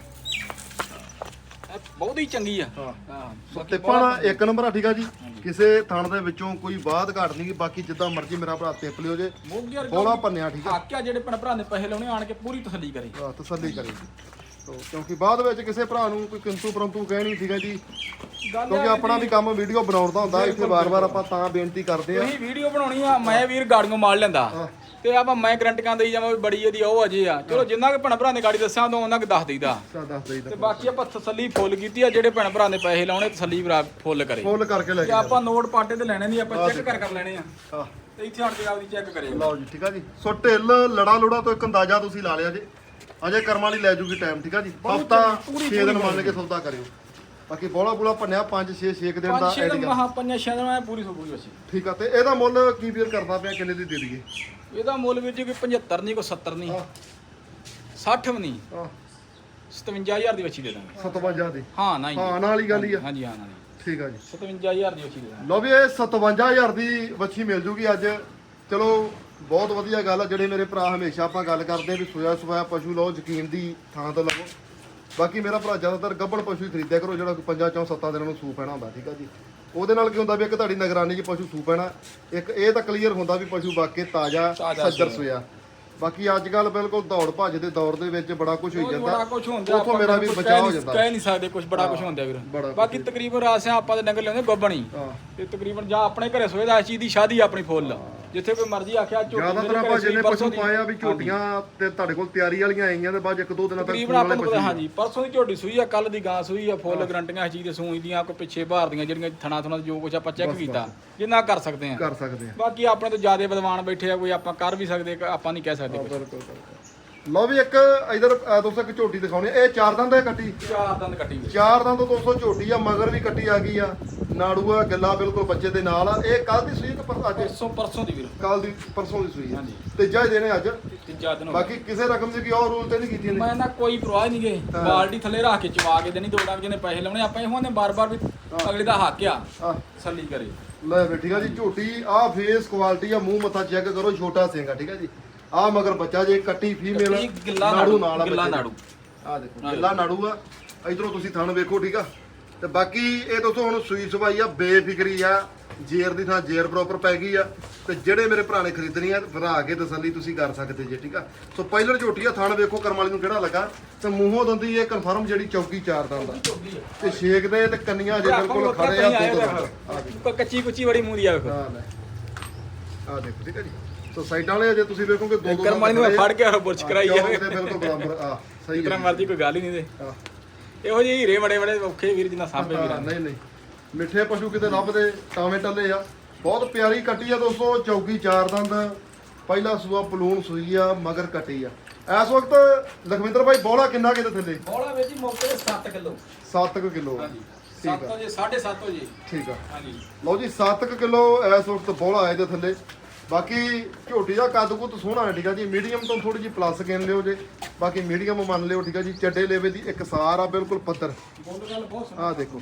ਬਹੁਤ ਹੀ ਚੰਗੀ ਆ। ਹਾਂ। ਹਾਂ ਪਣ ਇੱਕ ਨੰਬਰ ਆ ਠੀਕ ਆ ਜੀ? ਕਿਸੇ ਥਣ ਦੇ ਵਿੱਚੋਂ ਕੋਈ ਬਾਤ ਘਾਟ ਨਹੀਂ ਗੀ, ਬਾਕੀ ਜਿੱਦਾਂ ਮਰਜ਼ੀ ਮੇਰਾ ਭਰਾ ਤਿਪ ਲਿਓ ਜੇ। ਮੋਗੀ ਵਰਗਾ ਬੋਲਾ ਭੰਨਿਆ ਠੀਕ ਆ? ਆਕਿਆ ਜਿਹੜੇ ਭੈਣ ਭਰਾ ਨੇ ਪੈਸੇ ਲਾਉਣੇ ਆਣ ਕੇ ਪੂਰੀ ਤਸੱਲੀ ਕਰੇ। ਹਾਂ, ਤਸੱਲੀ ਕਰੇ। ਜੀ ਤੋ ਕਿਉਂਕਿ ਬਾਅਦ ਵਿੱਚ ਕਿਸੇ ਭਰਾ ਨੂੰ ਕੋਈ ਕਿੰਤੂ ਪਰੰਤੂ ਕਹਿਣੀ ਸੀਗਾ ਜੀ ਗੱਲ ਕਿਉਂਕਿ ਆਪਣਾ ਵੀ ਕੰਮ ਵੀਡੀਓ ਬਣਾਉਣ ਦਾ ਹੁੰਦਾ ਇੱਥੇ ਵਾਰ-ਵਾਰ ਆਪਾਂ ਤਾਂ ਬੇਨਤੀ ਕਰਦੇ ਆ। ਤੁਸੀਂ ਵੀਡੀਓ ਬਣਾਉਣੀ ਆ ਮੈਂ ਵੀਰ ਗਾੜੀਆਂ ਮਾਰ ਲੈਂਦਾ। ਤੇ ਆਪਾਂ ਮੈਂ ਗਰੰਟੀਆਂ ਦੇਈ ਜਾਵਾਂ ਵੀ ਬੜੀ ਇਹਦੀ ਉਹ ਅਜੇ ਆ। ਚਲੋ ਜਿੰਨਾ ਕਿ ਭੈਣ ਭਰਾ ਨੇ ਗਾੜੀ ਦੱਸਿਆ ਤਾਂ ਉਹਨਾਂ ਕਿ ਦੱਸ ਦਈਦਾ। ਦੱਸ ਦੇਈਦਾ ਤੇ ਬਾਕੀ ਆਪਾਂ ਤਸੱਲੀ ਫੁੱਲ ਕੀਤੀ ਆ ਜਿਹੜੇ ਭੈਣ ਭਰਾ ਨੇ ਪੈਸੇ ਲਾਉਣੇ ਤਸੱਲੀ ਭਰਾ ਫੁੱਲ ਕਰੇ। ਫੁੱਲ ਕਰਕੇ ਲੈ ਤੇ ਕੇ ਆਪਾਂ ਨੋਟ ਪਾਟੇ ਤੇ ਲੈਣੇ ਨਹੀਂ ਆਪਾਂ ਚੈੱਕ ਕਰ ਕਰ ਲੈਣੇ ਆ। ਹਾਂ ਤੇ ਇੱਥੇ ਆਣ ਕੇ ਆਪਦੀ ਚੈੱਕ ਕਰੇ ਲਓ ਜੀ ਠੀਕ ਆ ਜੀ। ਸੋ ਢਿੱਲ ਲੜਾ ਲੋੜਾ ਤੋਂ ਇੱਕ ਅੰਦਾਜ਼ਾ ਤੁਸੀਂ ਲਾ ਲਿਆ ਜੇ। ਅਜੇ ਕਰਮ ਵਾਲੀ ਲੈ ਜੂਗੀ ਟਾਈਮ ਠੀਕ ਆ ਜੀ। ਹਫਤਾ 6 ਦਿਨ ਮੰਨ ਕੇ ਸੌਦਾ ਕਰਿਓ। ਬਾਕੀ ਬੋਲਾ ਬੋਲਾ ਭੰਨਿਆ 5 6 6 ਦਿਨ ਦਾ ਪੰਜ ਛੇ ਦਿਨ ਮਹਾ ਪੰਜਾਂ ਛੇ ਦਿਨ ਮੈਂ ਪੂਰੀ ਸੋ ਪੂਰੀ ਵਸੀ ਠੀਕ ਆ ਤੇ ਇਹਦਾ ਮੁੱਲ ਕੀ ਵੀਰ ਕਰਦਾ ਪਿਆ ਕਿੰਨੇ ਦੀ ਦੇ ਦਈਏ? ਇਹਦਾ ਮੁੱਲ ਵੀਰ ਜੀ ਕੋਈ 75 ਨਹੀਂ ਕੋਈ 70 ਨਹੀਂ। ਹਾਂ। 60 ਵੀ ਨਹੀਂ। ਹਾਂ। 57000 ਦੀ ਵਛੀ ਦੇ ਦਾਂਗੇ। 57 ਦੀ। ਹਾਂ ਨਾ ਹੀ ਹਾਂ ਨਾਲ ਵਾਲੀ ਗੱਲ ਹੀ ਆ। ਹਾਂਜੀ ਹਾਂ ਨਾ ਜੀ ਠੀਕ ਆ ਜੀ। 57000 ਦੀ ਵਛੀ ਦੇ ਦਾਂਗੇ। ਲਓ ਵੀ ਇਹ 57000 ਦੀ ਵੱਛੀ ਮਿਲ ਜੂਗੀ ਅੱਜ। ਚਲੋ ਬਹੁਤ ਵਧੀਆ ਗੱਲ ਆ। ਜਿਹੜੇ ਮੇਰੇ ਭਰਾ ਹਮੇਸ਼ਾ ਆਪਾਂ ਗੱਲ ਕਰਦੇ ਵੀ ਸੋਇਆ ਸੋਇਆ ਪਸ਼ੂ ਲਓ ਯਕੀਨ ਦੀ ਥਾਂ ਤੋਂ ਲਵੋ ਬਾਕੀ ਮੇਰਾ ਭਰਾ ਜ਼ਿਆਦਾਤਰ ਗੱਭਣ ਪਸ਼ੂ ਹੀ ਖਰੀਦਿਆ ਕਰੋ ਜਿਹੜਾ ਕੋਈ ਪੰਜਾਂ ਚੋਂ ਸੱਤਾਂ ਦਿਨਾਂ ਨੂੰ ਸੂ ਪੈਣਾ ਹੁੰਦਾ ਠੀਕ ਆ ਜੀ। ਉਹਦੇ ਨਾਲ ਕੀ ਹੁੰਦਾ ਵੀ ਇੱਕ ਤੁਹਾਡੀ ਨਿਗਰਾਨੀ 'ਚ ਪਸ਼ੂ ਸੂ ਪੈਣਾ ਇੱਕ ਇਹ ਤਾਂ ਕਲੀਅਰ ਹੁੰਦਾ ਵੀ ਪਸ਼ੂ ਵਾਕਈ ਤਾਜ਼ਾ ਸੱਜਰ ਸੋਇਆ। ਬਾਕੀ ਅੱਜ ਕੱਲ ਬਿਲਕੁਲ ਦੌੜ ਭੱਜ ਦੇ ਦੌਰ ਦੇ ਵਿੱਚ ਬੜਾ ਕੁਝ ਹੋਈ ਬੜਾ ਜਾਂਦਾ। ਕੁਝ ਹੁੰਦਾ ਉੱਥੋਂ ਮੇਰਾ ਵੀ ਬਚਾਅ ਹੋ ਜਾਂਦਾ। ਕਹਿ ਨਹੀਂ ਸਕਦੇ ਕੁਝ ਬੜਾ ਕੁਝ ਹੁੰਦਾ ਵੀਰ। ਬੜਾ ਬਾਕੀ ਤਕਰੀਬਨ ਰਾਸਿਆਂ ਆਪਾਂ ਦੇ ਡੰਗਰ ਲਿਆਉਂਦੇ ਗੱਬਣੀ। ਤੇ ਤਕਰੀਬਨ ਜਾਂ ਆਪਣੇ ਘਰੇ ਸੋਏ ਦਾ ਇਸ ਚੀਜ਼ ਦੀ ਸ਼ਾਦੀ ਆਪਣੀ ਫੁੱਲ। ਜਿੱਥੇ ਕੋਈ ਮਰਜ਼ੀ ਆਖਿਆ ਝੋਟੀ ਜ਼ਿਆਦਾਤਰ ਆਪਾਂ ਜਿੰਨੇ ਪਸ਼ੂ ਪਰਸੋਂ ਦੀ- ਪਾਏ ਆ ਵੀ ਝੋਟੀਆਂ ਤੇ ਤੁਹਾਡੇ ਕੋਲ ਤਿਆਰੀ ਵਾਲੀਆਂ ਆਈਆਂ ਤੇ ਬਾਅਦ ਇੱਕ ਦੋ ਦਿਨਾਂ ਤੱਕ ਤਕਰੀਬਨ ਆਪਾਂ ਨੂੰ ਪਤਾ ਹਾਂਜੀ ਪਰਸੋਂ ਦੀ ਝੋਟੀ ਸੂਈ ਆ ਕੱਲ ਦੀ ਗਾਂ ਸੂਈ ਆ ਫੁੱਲ ਗਰੰਟੀਆਂ ਇਸ ਚੀਜ਼ ਦੇ ਸੂਈ ਦੀਆਂ ਕੋਈ ਪਿੱਛੇ ਭਾਰ ਦੀਆਂ ਜਿਹੜੀਆਂ ਥਣਾ ਥਣਾ ਜੋ ਕੁਝ ਆਪਾਂ ਚੈੱਕ ਕੀਤਾ ਜਿੰਨਾ ਕਰ ਸਕਦੇ ਆ। ਕਰ ਸਕਦੇ ਆ। ਬਾਕੀ ਆਪਣੇ ਤੋਂ ਜ਼ਿਆਦਾ ਵਿਦਵਾਨ ਬੈਠੇ ਆ ਕੋਈ ਆਪਾਂ ਕਰ ਵੀ ਸਕਦੇ ਆਪਾਂ ਨਹੀਂ ਕਹਿ ਸਕਦੇ। ਬਿਲਕੁਲ। ਲਓ ਵੀ ਇੱਕ ਇਧਰ ਦੋਸਤੋ ਇੱਕ ਝੋਟੀ ਦਿਖਾਉਣੀ। ਇਹ ਚਾਰ ਦੰਦ ਹੈ ਕੱਟੀ? ਚਾਰ ਦੰਦ ਕੱਟੀ ਹੋਈ ਚਾਰ ਦੰਦ ਦੋਸਤੋ ਝੋਟੀ ਆ ਮਗਰ ਵੀ ਕੱਟੀ ਆ ਗਈ ਆ। ਨਾੜੂ ਆ ਗੱਲਾ ਬਿਲਕੁਲ ਬੱਚੇ ਦੇ ਨਾਲ ਆ। ਇਹ ਕੱਲ ਦੀ ਸੂਈ ਕਿ ਪਰ ਅੱਜ? ਪਰਸੋਂ ਪਰਸੋਂ ਦੀ ਵੀਰ। ਕੱਲ ਦੀ ਪਰਸੋਂ ਦੀ ਸੂਈ ਹਾਂਜੀ। ਤੇ ਜਾਇ ਦੇਣੇ ਅੱਜ। ਤੀਜਾ ਦਿਨ ਹੋ। ਬਾਕੀ ਕਿਸੇ ਰਕਮ ਦੀ ਕੋਈ ਹੋਰ ਰੂਲ ਤੇ ਨਹੀਂ ਕੀਤੀ ਮੈਂ ਨਾ ਕੋਈ ਪਰਵਾਹ ਨਹੀਂ ਗੇ। ਬਾਲਟੀ ਥੱਲੇ ਰੱਖ ਕੇ ਚਵਾ ਕੇ ਦੇਣੀ ਦੋੜਾ ਜਿਹਨੇ ਪੈਸੇ ਲਾਉਣੇ ਆਪਾਂ ਇਹੋ ਨੇ ਬਾਰ-ਬਾਰ ਵੀ ਅਗਲੇ ਦਾ ਹੱਕ ਆ। ਸੱਲੀ ਕਰੇ। ਲੈ ਬੇ ਠੀਕ ਆ ਜੀ ਝੋਟੀ ਆ ਫੇਸ ਕੁਆਲਿਟੀ ਆ ਮੂੰਹ ਮੱਥਾ ਚੈੱਕ ਕਰੋ ਛੋਟਾ ਸਿੰਘ ਆ ਠੀਕ ਆ ਜੀ। ਆ ਮਗਰ ਬੱਚਾ ਜੇ ਕੱਟੀ ਫੀਮੇਲ ਕੱਟੀ ਗਿੱਲਾ ਨਾੜੂ ਨਾਲ ਆ ਗਿੱਲਾ ਬੱਚੇ। ਦੇ। ਨਾੜੂ। ਆ ਦੇਖੋ ਗਿੱਲਾ ਨਾੜੂ ਆ। ਇਧਰੋਂ ਤੁਸੀਂ ਥਣ ਵੇਖੋ ਠੀਕ ਆ? ਤੇ ਬਾਕੀ ਇਹ ਦੋਸਤੋ ਹੁਣ ਸੂਈ ਸਵਾਈ ਆ ਬੇਫਿਕਰੀ ਆ ਜੇਰ ਦੀ ਥਾਂ ਜੇਰ ਪ੍ਰੋਪਰ ਪੈ ਗਈ ਆ। ਤੇ ਜਿਹੜੇ ਮੇਰੇ ਭਰਾ ਨੇ ਖਰੀਦਣੀ ਆ ਭਰਾ ਕੇ ਤਸੱਲੀ ਤੁਸੀਂ ਕਰ ਸਕਦੇ ਜੇ ਠੀਕ ਆ? ਸੋ ਪਹਿਲਰ ਝੋਟੀ ਆ ਥਣ ਵੇਖੋ ਕਰਮ ਵਾਲੀ ਨੂੰ ਕਿਹੜਾ ਲੱਗਾ। ਤੇ ਮੂੰਹੋਂ ਦੰਦੀ ਇਹ ਕਨਫਰਮ ਜਿਹੜੀ ਚੌਕੀ ਚਾਰ ਦੰਦ ਆ। ਆ। ਤੇ ਛੇਕ ਦੇ ਤੇ ਕੰਨੀਆਂ ਜੇ ਬਿਲਕੁਲ ਖੜੇ ਆ ਦੋ ਦੋ ਆ। ਕੋਈ ਕੱਚੀ ਕੁੱਚੀ ਬੜੀ ਮੂੰਹ ਦੀ ਆ ਵੇਖੋ। ਆ ਲੈ। ਆ ਦੇਖੋ ਠੀਕ ਹੈ ਜੀ? ਸੋ ਸਾਈਡਾਂ ਵਾਲੇ ਜੇ ਤੁਸੀਂ ਵੇਖੋਗੇ ਦੋ ਦੋ ਕਰਮ ਵਾਲੀ ਨੂੰ ਫੜ ਕੇ ਬੁਰਸ਼ ਕਰਾਈ ਜਾਵੇ। ਬਿਲਕੁਲ ਬਰਾਬਰ ਆ ਸਹੀ ਜਿਤਨਾ ਹੈ ਮਰਜ਼ੀ ਕੋਈ ਗੱਲ ਹੀ। ਨਹੀਂ ਦੇ। ਆ ਇਹੋ ਜਿਹੇ ਹੀਰੇ ਬੜੇ ਬੜੇ ਔਖੇ ਵੀਰ ਜਿੰਨਾ ਹਾਂ, ਵੀਰਾਂ ਨਹੀਂ ਨਹੀਂ। ਮਿੱਠੇ ਪਸ਼ੂ ਕਿਤੇ ਲੱਭਦੇ ਟਾਵੇਂ ਟੱਲੇ ਆ। ਬਹੁਤ ਪਿਆਰੀ ਕੱਟੀ ਆ ਦੋਸਤੋ ਚੌਕੀ ਚਾਰ ਦੰਦ ਪਹਿਲਾ ਸੂਆ ਪਲੂਣ ਸੂਈ ਆ ਮਗਰ ਕੱਟੀ ਆ। ਇਸ ਵਕਤ ਲਖਵਿੰਦਰ ਭਾਈ ਬੋਲਾ ਕਿੰਨਾ ਕਿਤੇ ਥੱਲੇ? ਬੋਲਾ ਵਿੱਚ ਹੀ ਮੌਕੇ ਤੇ 7 ਕਿਲੋ 7 ਕਿਲੋ। ਹਾਂਜੀ ਠੀਕ 7 ਆ ਵਜੇ 7.5 ਵਜੇ ਠੀਕ ਆ। ਹਾਂਜੀ। ਲਓ ਜੀ 7 ਕਿਲੋ ਇਸ ਵਕਤ ਬੋਲਾ ਆਏ ਦੇ ਥੱਲੇ। ਬਾਕੀ ਝੋਟੀ ਦਾ ਕੱਦ ਕੁੱਦ ਸੋਹਣਾ ਹੈ, ਠੀਕ ਆ ਜੀ। ਮੀਡੀਅਮ ਤੋਂ ਥੋੜੀ ਜੀ ਪਲੱਸ ਗਿਣ ਲਿਓ ਜੇ। ਬਾਕੀ ਮੀਡੀਅਮ ਮੰਨ ਲਿਓ, ਠੀਕ ਆ ਜੀ। ਚੱਡੇ ਲੇਵੇ ਦੀ ਇੱਕ ਸਾਰ ਆ, ਬਿਲਕੁਲ ਪੱਧਰ। ਬੋਲ ਦੇਖੋ।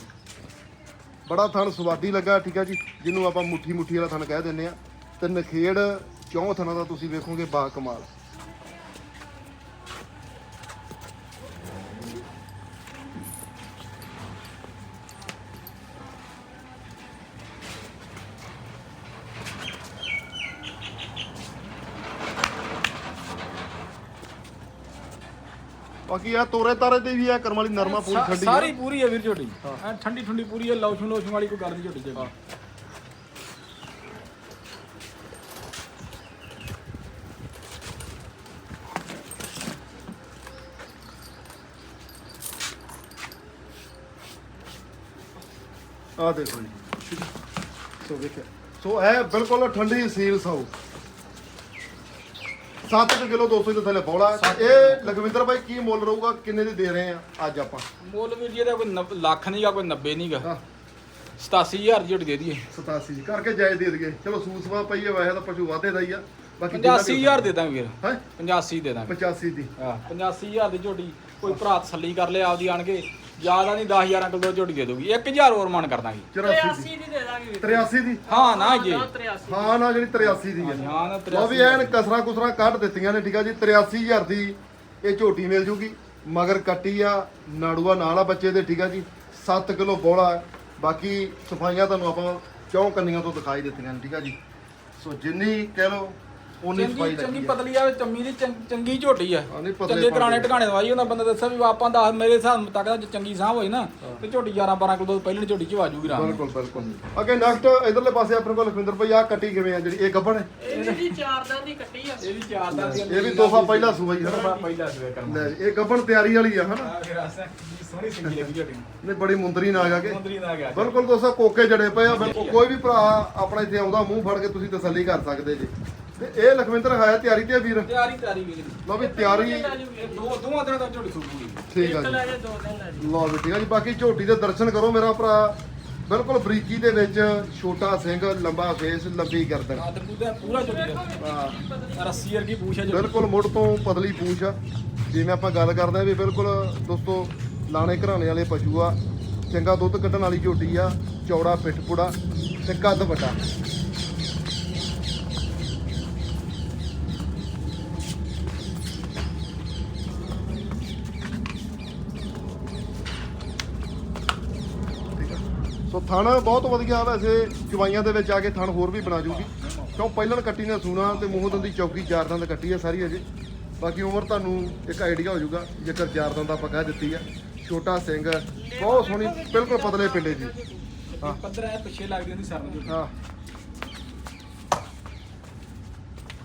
ਬੜਾ ਥਣ ਸਵਾਦੀ ਲੱਗਾ, ਠੀਕ ਆ ਜੀ। ਜਿਹਨੂੰ ਆਪਾਂ ਮੁੱਠੀ ਮੁੱਠੀ ਵਾਲਾ ਥਣ ਕਹਿ ਦਿੰਦੇ ਆ। ਤੇ ਨਖੇੜ ਚੌਂ ਥਣਾਂ ਦਾ ਤੁਸੀਂ ਵੇਖੋਗੇ ਬਾ ਕਮਾਲ ਬਾਕੀ ਆ ਤੋਰੇ ਤਾਰੇ ਤੇ ਵੀ ਆ ਕਰਮ ਵਾਲੀ ਨਰਮਾ ਪੂਰੀ ਸਾ- ਠੰਡੀ ਸਾਰੀ ਪੂਰੀ ਹੈ ਵੀਰ ਝੋਟੀ। ਐ ਠੰਡੀ ਠੰਡੀ ਪੂਰੀ ਹੈ ਲੋਸ਼ੂ ਲੋਸ਼ੂ ਵਾਲੀ ਕੋਈ ਗੱਲ ਨਹੀਂ ਝੋਟੀ ਜੇ ਆ ਦੇਖੋ ਜੀ। ਸੋ ਵੇਖਿਆ। ਸੋ ਇਹ ਬਿਲਕੁਲ ਠੰਡੀ ਸੀਲ ਸੌ 7 ਕਿਲੋ 200 ਦੇ ਥੱਲੇ ਬੋਲਾ। ਇਹ ਲਖਵਿੰਦਰ ਭਾਈ ਕੀ ਮੁੱਲ ਰਹੂਗਾ? ਕਿੰਨੇ ਦੀ ਦੇ ਰਹੇ ਆ ਅੱਜ ਆਪਾਂ? ਮੁੱਲ ਵੀਰ ਜੀ ਇਹਦਾ ਕੋਈ ਨੱਬ- ਲੱਖ ਨਹੀਂਗਾ ਕੋਈ 90 ਨਹੀਂਗਾ ਹਾਂ। 87000 ਦੀ ਝੋਟੀ ਦੇ ਦਈਏ। 87 ਜੀ ਕਰਕੇ ਜਾਇਜ਼ ਦੇ ਦਈਏ। ਚਲੋ ਸੂਸਵਾ ਪਈ ਹੈ ਵੈਸੇ ਤਾਂ ਪਸ਼ੂ ਵਾਧੇ ਦਾ ਹੀ ਆ। ਬਾਕੀ ਜਿੰਨਾ ਵੀ- 85000 ਦੇ ਦਾਂਗੇ ਵੀਰ। ਹੈਂ? 85 ਦੇ ਦਾਂਗੇ। 85 ਦੀ। ਹਾਂ 85000 ਦੀ ਝੋਟੀ ਕੋਈ ਭਰਾ ਤਸੱਲੀ ਕਰ ਲਿਆ ਆਪਦੀ ਆਣ ਕੇ। ਜ਼ਿਆਦਾ ਨਹੀਂ 10000 ਅੰਕਲ ਦੋ ਝੋਟੀ ਦੇ ਦੋਗੀ 1000 ਹੋਰ ਮਾਨ ਕਰ ਦਾਂਗੇ 84 ਦੀ। ਦੀ ਦਾਂਗੇ ਵੀਰ। 83 ਦੀ? ਹਾਂ ਨਾ ਜੀ। 83 ਹਾਂ ਨਾ ਜਿਹੜੀ 83 ਦੀ ਹੈ। ਹਾਂ ਨਾ ਲਓ ਵੀ ਐਨ ਕਸਰਾ ਕੁਸਰਾ ਕੱਢ ਦਿੱਤੀਆਂ ਨੇ ਠੀਕ ਆ ਜੀ। 83000 ਦੀ ਇਹ ਝੋਟੀ ਮਿਲ ਜੂਗੀ। ਮਗਰ ਕੱਟੀ ਆ ਨਾੜੂਆ ਨਾਲ ਆ ਬੱਚੇ ਦੇ ਠੀਕ ਆ ਜੀ। 7 ਕਿਲੋ ਬੋਲਾ ਹੈ। ਬਾਕੀ ਸਫਾਈਆਂ ਤੁਹਾਨੂੰ ਆਪਾਂ ਚੌਂ ਕੰਨੀਆਂ ਤੋਂ ਦਿਖਾਈ ਦਿੱਤੀਆਂ ਨੇ ਠੀਕ ਆ ਜੀ। ਸੋ ਜਿੰਨੀ ਕਹਿ ਲਓ ਉਨੀ ਸਫ਼ਾਈ ਚੰਗੀ ਚੰਗੀ ਲੱਗੀ ਆ। ਪਤਲੀ ਆ ਚੰਮੀ ਦੀ ਚੰਗ- ਚੰਗੀ ਝੋਟੀ ਆ। ਹਾਂ, ਨਹੀਂ ਪਤਲੇ ਚੰਗੇ ਭਾਂਡੇ। ਟਿਕਾਣੇ ਦਵਾਈ ਉਹਨਾਂ ਬੰਦਾ ਦੱਸਿਆ ਵੀ ਆਪਾਂ ਦਾ ਮੇਰੇ ਹਿਸਾਬ ਤੱਕ ਦਾ ਜੇ ਚੰਗੀ ਸਾਹ ਹੋਈ ਨਾ ਤੇ ਝੋਟੀ 11 12 ਕਿਲੋ ਪਹਿਲਾਂ ਝੋਟੀ ਚ ਆਜੂਗੀ ਰਾਮ ਬਿਲਕੁਲ ਬਿਲਕੁਲ। ਅੱਗੇ ਨੈਕਸਟ ਇਧਰਲੇ ਪਾਸੇ ਆਪਣੇ ਕੋਲ ਲਖਵਿੰਦਰ ਭਾਈ ਆ ਕੱਟੀ ਕਿਵੇਂ ਆ ਜਿਹੜੀ ਇਹ ਗੱਭਣ ਹੈ? ਇਹ ਵੀ ਚਾਰ ਦਾਂ ਦੀ ਕੱਟੀ ਆ। ਇਹ ਵੀ ਚਾਰ ਦਾ ਇਹ ਵੀ ਤੋਹਫਾ ਪਹਿਲਾ ਸੂਆ ਹੀ ਪਹਿਲਾ ਸਵੇ ਕਰਮ ਲੈ ਜੀ, ਇਹ ਗੱਭਣ ਤਿਆਰੀ ਵਾਲੀ ਆ ਹਨਾ? ਆ ਫਿਰ ਆਸਾ ਸੋਹਣੀ ਸਿੰਗੀ ਲੱਗੀ ਝੋਟੀ ਨੂੰ। ਨੇ ਬੜੀ ਮੁੰਦਰੀ ਨਾ ਆ ਕੇ। ਮੰਦਰੀ ਨਾ ਗਿਆ ਬਿਲਕੁਲ ਦੋਸਤੋ ਕੋਕੇ ਜੜੇ ਪਏ ਆ ਬਿਲਕੁਲ ਕੋਈ ਵੀ ਭਰਾ ਆਪਣਾ ਇੱਥੇ ਆਉਂਦਾ ਮੂੰਹ ਫੜ ਕੇ ਤੁਸੀਂ ਤਸੱਲੀ ਕਰ ਸਕਦੇ ਜੀ। ਤੇ ਇਹ ਲਖਵਿੰਦਰ ਹੈ ਤਿਆਰੀ ਤੇ ਆ ਵੀਰ? ਤਿਆਰੀ ਤਿਆਰੀ ਵੀਰ ਲਓ ਵੀ ਤਿਆਰੀ। ਇਹ ਦੋ ਦੋਵਾਂ ਦਿਨਾਂ ਤੱਕ ਝੋਟੀ ਸੂਪੂਗੀ ਠੀਕ ਆ ਇੱਕ ਜੀ। ਲੈ ਜੇ ਦੋ ਦਿਨ ਲੈ ਜੇ। ਲਓ ਵੀ ਠੀਕ ਆ ਜੀ ਬਾਕੀ ਝੋਟੀ ਦੇ ਦਰਸ਼ਨ ਕਰੋ ਮੇਰਾ ਭਰਾ। ਬਿਲਕੁਲ ਬਰੀਕੀ ਦੇ ਵਿੱਚ ਛੋਟਾ ਸਿੰਘ ਲੰਬਾ ਫੇਸ ਲੰਬੀ ਗਰਦਨ। ਆਦ ਪੂਰਾ ਪੂਰਾ ਝੋਟੀ ਦਾ ਹਾਂ। ਰੱਸੀ ਵਰਗੀ ਪੂਛ ਹੈ ਝੋਟੀ। ਬਿਲਕੁਲ ਮੁੱਢ ਤੋਂ ਪਤਲੀ ਪੂਛ ਆ। ਜਿਵੇਂ ਆਪਾਂ ਗੱਲ ਕਰਦੇ ਆ ਵੀ ਬਿਲਕੁਲ ਦੋਸਤੋ ਲਾਣੇ ਘਰਾਣੇ ਵਾਲੇ ਪਸ਼ੂ ਆ। ਚੰਗਾ ਦੁੱਧ ਕੱਢਣ ਵਾਲੀ ਝੋਟੀ ਆ ਚੌੜਾ ਪਿੱਠ ਪੁੜਾ ਤੇ ਕੱਦ ਵੱਡਾ। ਸੋ ਥਣ ਬਹੁਤ ਵਧੀਆ ਵੈਸੇ ਚਵਾਈਆਂ ਦੇ ਵਿੱਚ ਆ ਕੇ ਥਣ ਹੋਰ ਵੀ ਬਣਾ ਜੂਗੀ। ਕਿਉਂ ਪਹਿਲਾਂ ਕੱਟੀ ਨੇ ਸੂਣਾ ਤੇ ਮੂੰਹ ਦੰਦੀ ਚੌਕੀ ਚਾਰ ਦੰਦ ਕੱਟੀ ਆ ਸਾਰੀ ਅਜੇ। ਬਾਕੀ ਉਮਰ ਤੁਹਾਨੂੰ ਇੱਕ ਆਈਡੀਆ ਹੋ ਜਾਊਗਾ ਜੇਕਰ ਚਾਰ ਦੰਦ ਆਪਾਂ ਕਹਿ ਦਿੱਤੀ ਆ। ਛੋਟਾ ਸਿੰਘ ਬਹੁਤ ਸੋਹਣੀ ਬਿਲਕੁਲ ਪਤਲੇ ਪਿੰਡੇ ਜੀ ਹਾਂ। ਪੱਧਰ ਐ ਪਿੱਛੇ ਲੱਗਦੀ ਹੁੰਦੀ ਸਰ ਨੂੰ ਝੋਟੀ ਹਾਂ।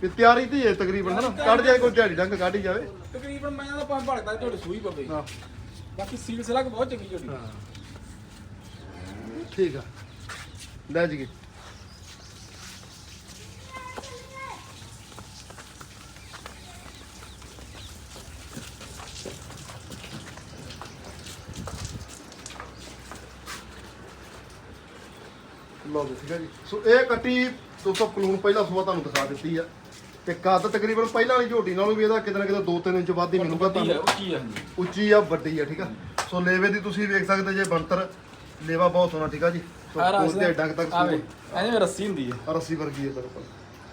ਵੀ ਤਿਆਰੀ ਤੇ ਹੈ ਤਕਰੀਬਨ ਹਨਾ? ਕੱਢ ਜਾਏ ਕੋਈ ਦਿਹਾੜੀ ਡੰਗ ਕੱਢ ਹੀ ਜਾਵੇ। ਤਕਰੀਬਨ ਮੈਂ ਤਾਂ ਪੰਜ ਭੜਕਦਾ ਝੋਟੀ ਸੂਈ ਪਵੇ। ਹਾਂ। ਬਾਕੀ ਸੀਲ ਸਲਕ ਬਹੁਤ ਚੰਗੀ ਝੋਟੀ ਠੀਕ ਆ। ਲੈ ਜੀ ਲਓ ਜੀ ਠੀਕ ਹੈ ਜੀ। ਸੋ ਇਹ ਕੱਟੀ ਦੋਸਤੋ ਕਲੂਨ ਪਹਿਲਾ ਸੂਆ ਤੁਹਾਨੂੰ ਦਿਖਾ ਦਿੱਤੀ ਆ। ਤੇ ਕੱਦ ਤਕਰੀਬਨ ਪਹਿਲਾਂ ਵਾਲੀ ਝੋਟੀ ਨਾਲੋਂ ਵੀ ਇਹਦਾ ਕਿਤੇ ਨਾ ਕਿਤੇ 2-3 ਇੰਚ ਵੱਧ ਹੀ ਮਿਲੂਗਾ ਤੁਹਾਨੂੰ। ਉੱਚੀ ਆ। ਵੱਡੀ ਆ ਠੀਕ ਆ। ਸੋ ਲੇਵੇ ਦੀ ਤੁਸੀਂ ਵੇਖ ਸਕਦੇ ਜੇ ਬੰਤਰ ਲੇਵਾ ਬਹੁਤ ਸੋਹਣਾ ਠੀਕ ਆ ਜੀ। ਸੋ ਸਾਰਾ ਤੇ ਡੰਗ ਤੱਕ ਆਵੇ ਐਵੇਂ ਰੱਸੀ ਹੁੰਦੀ ਹੈ ਰੱਸੀ ਵਰਗੀ ਹੈ ਬਿਲਕੁਲ।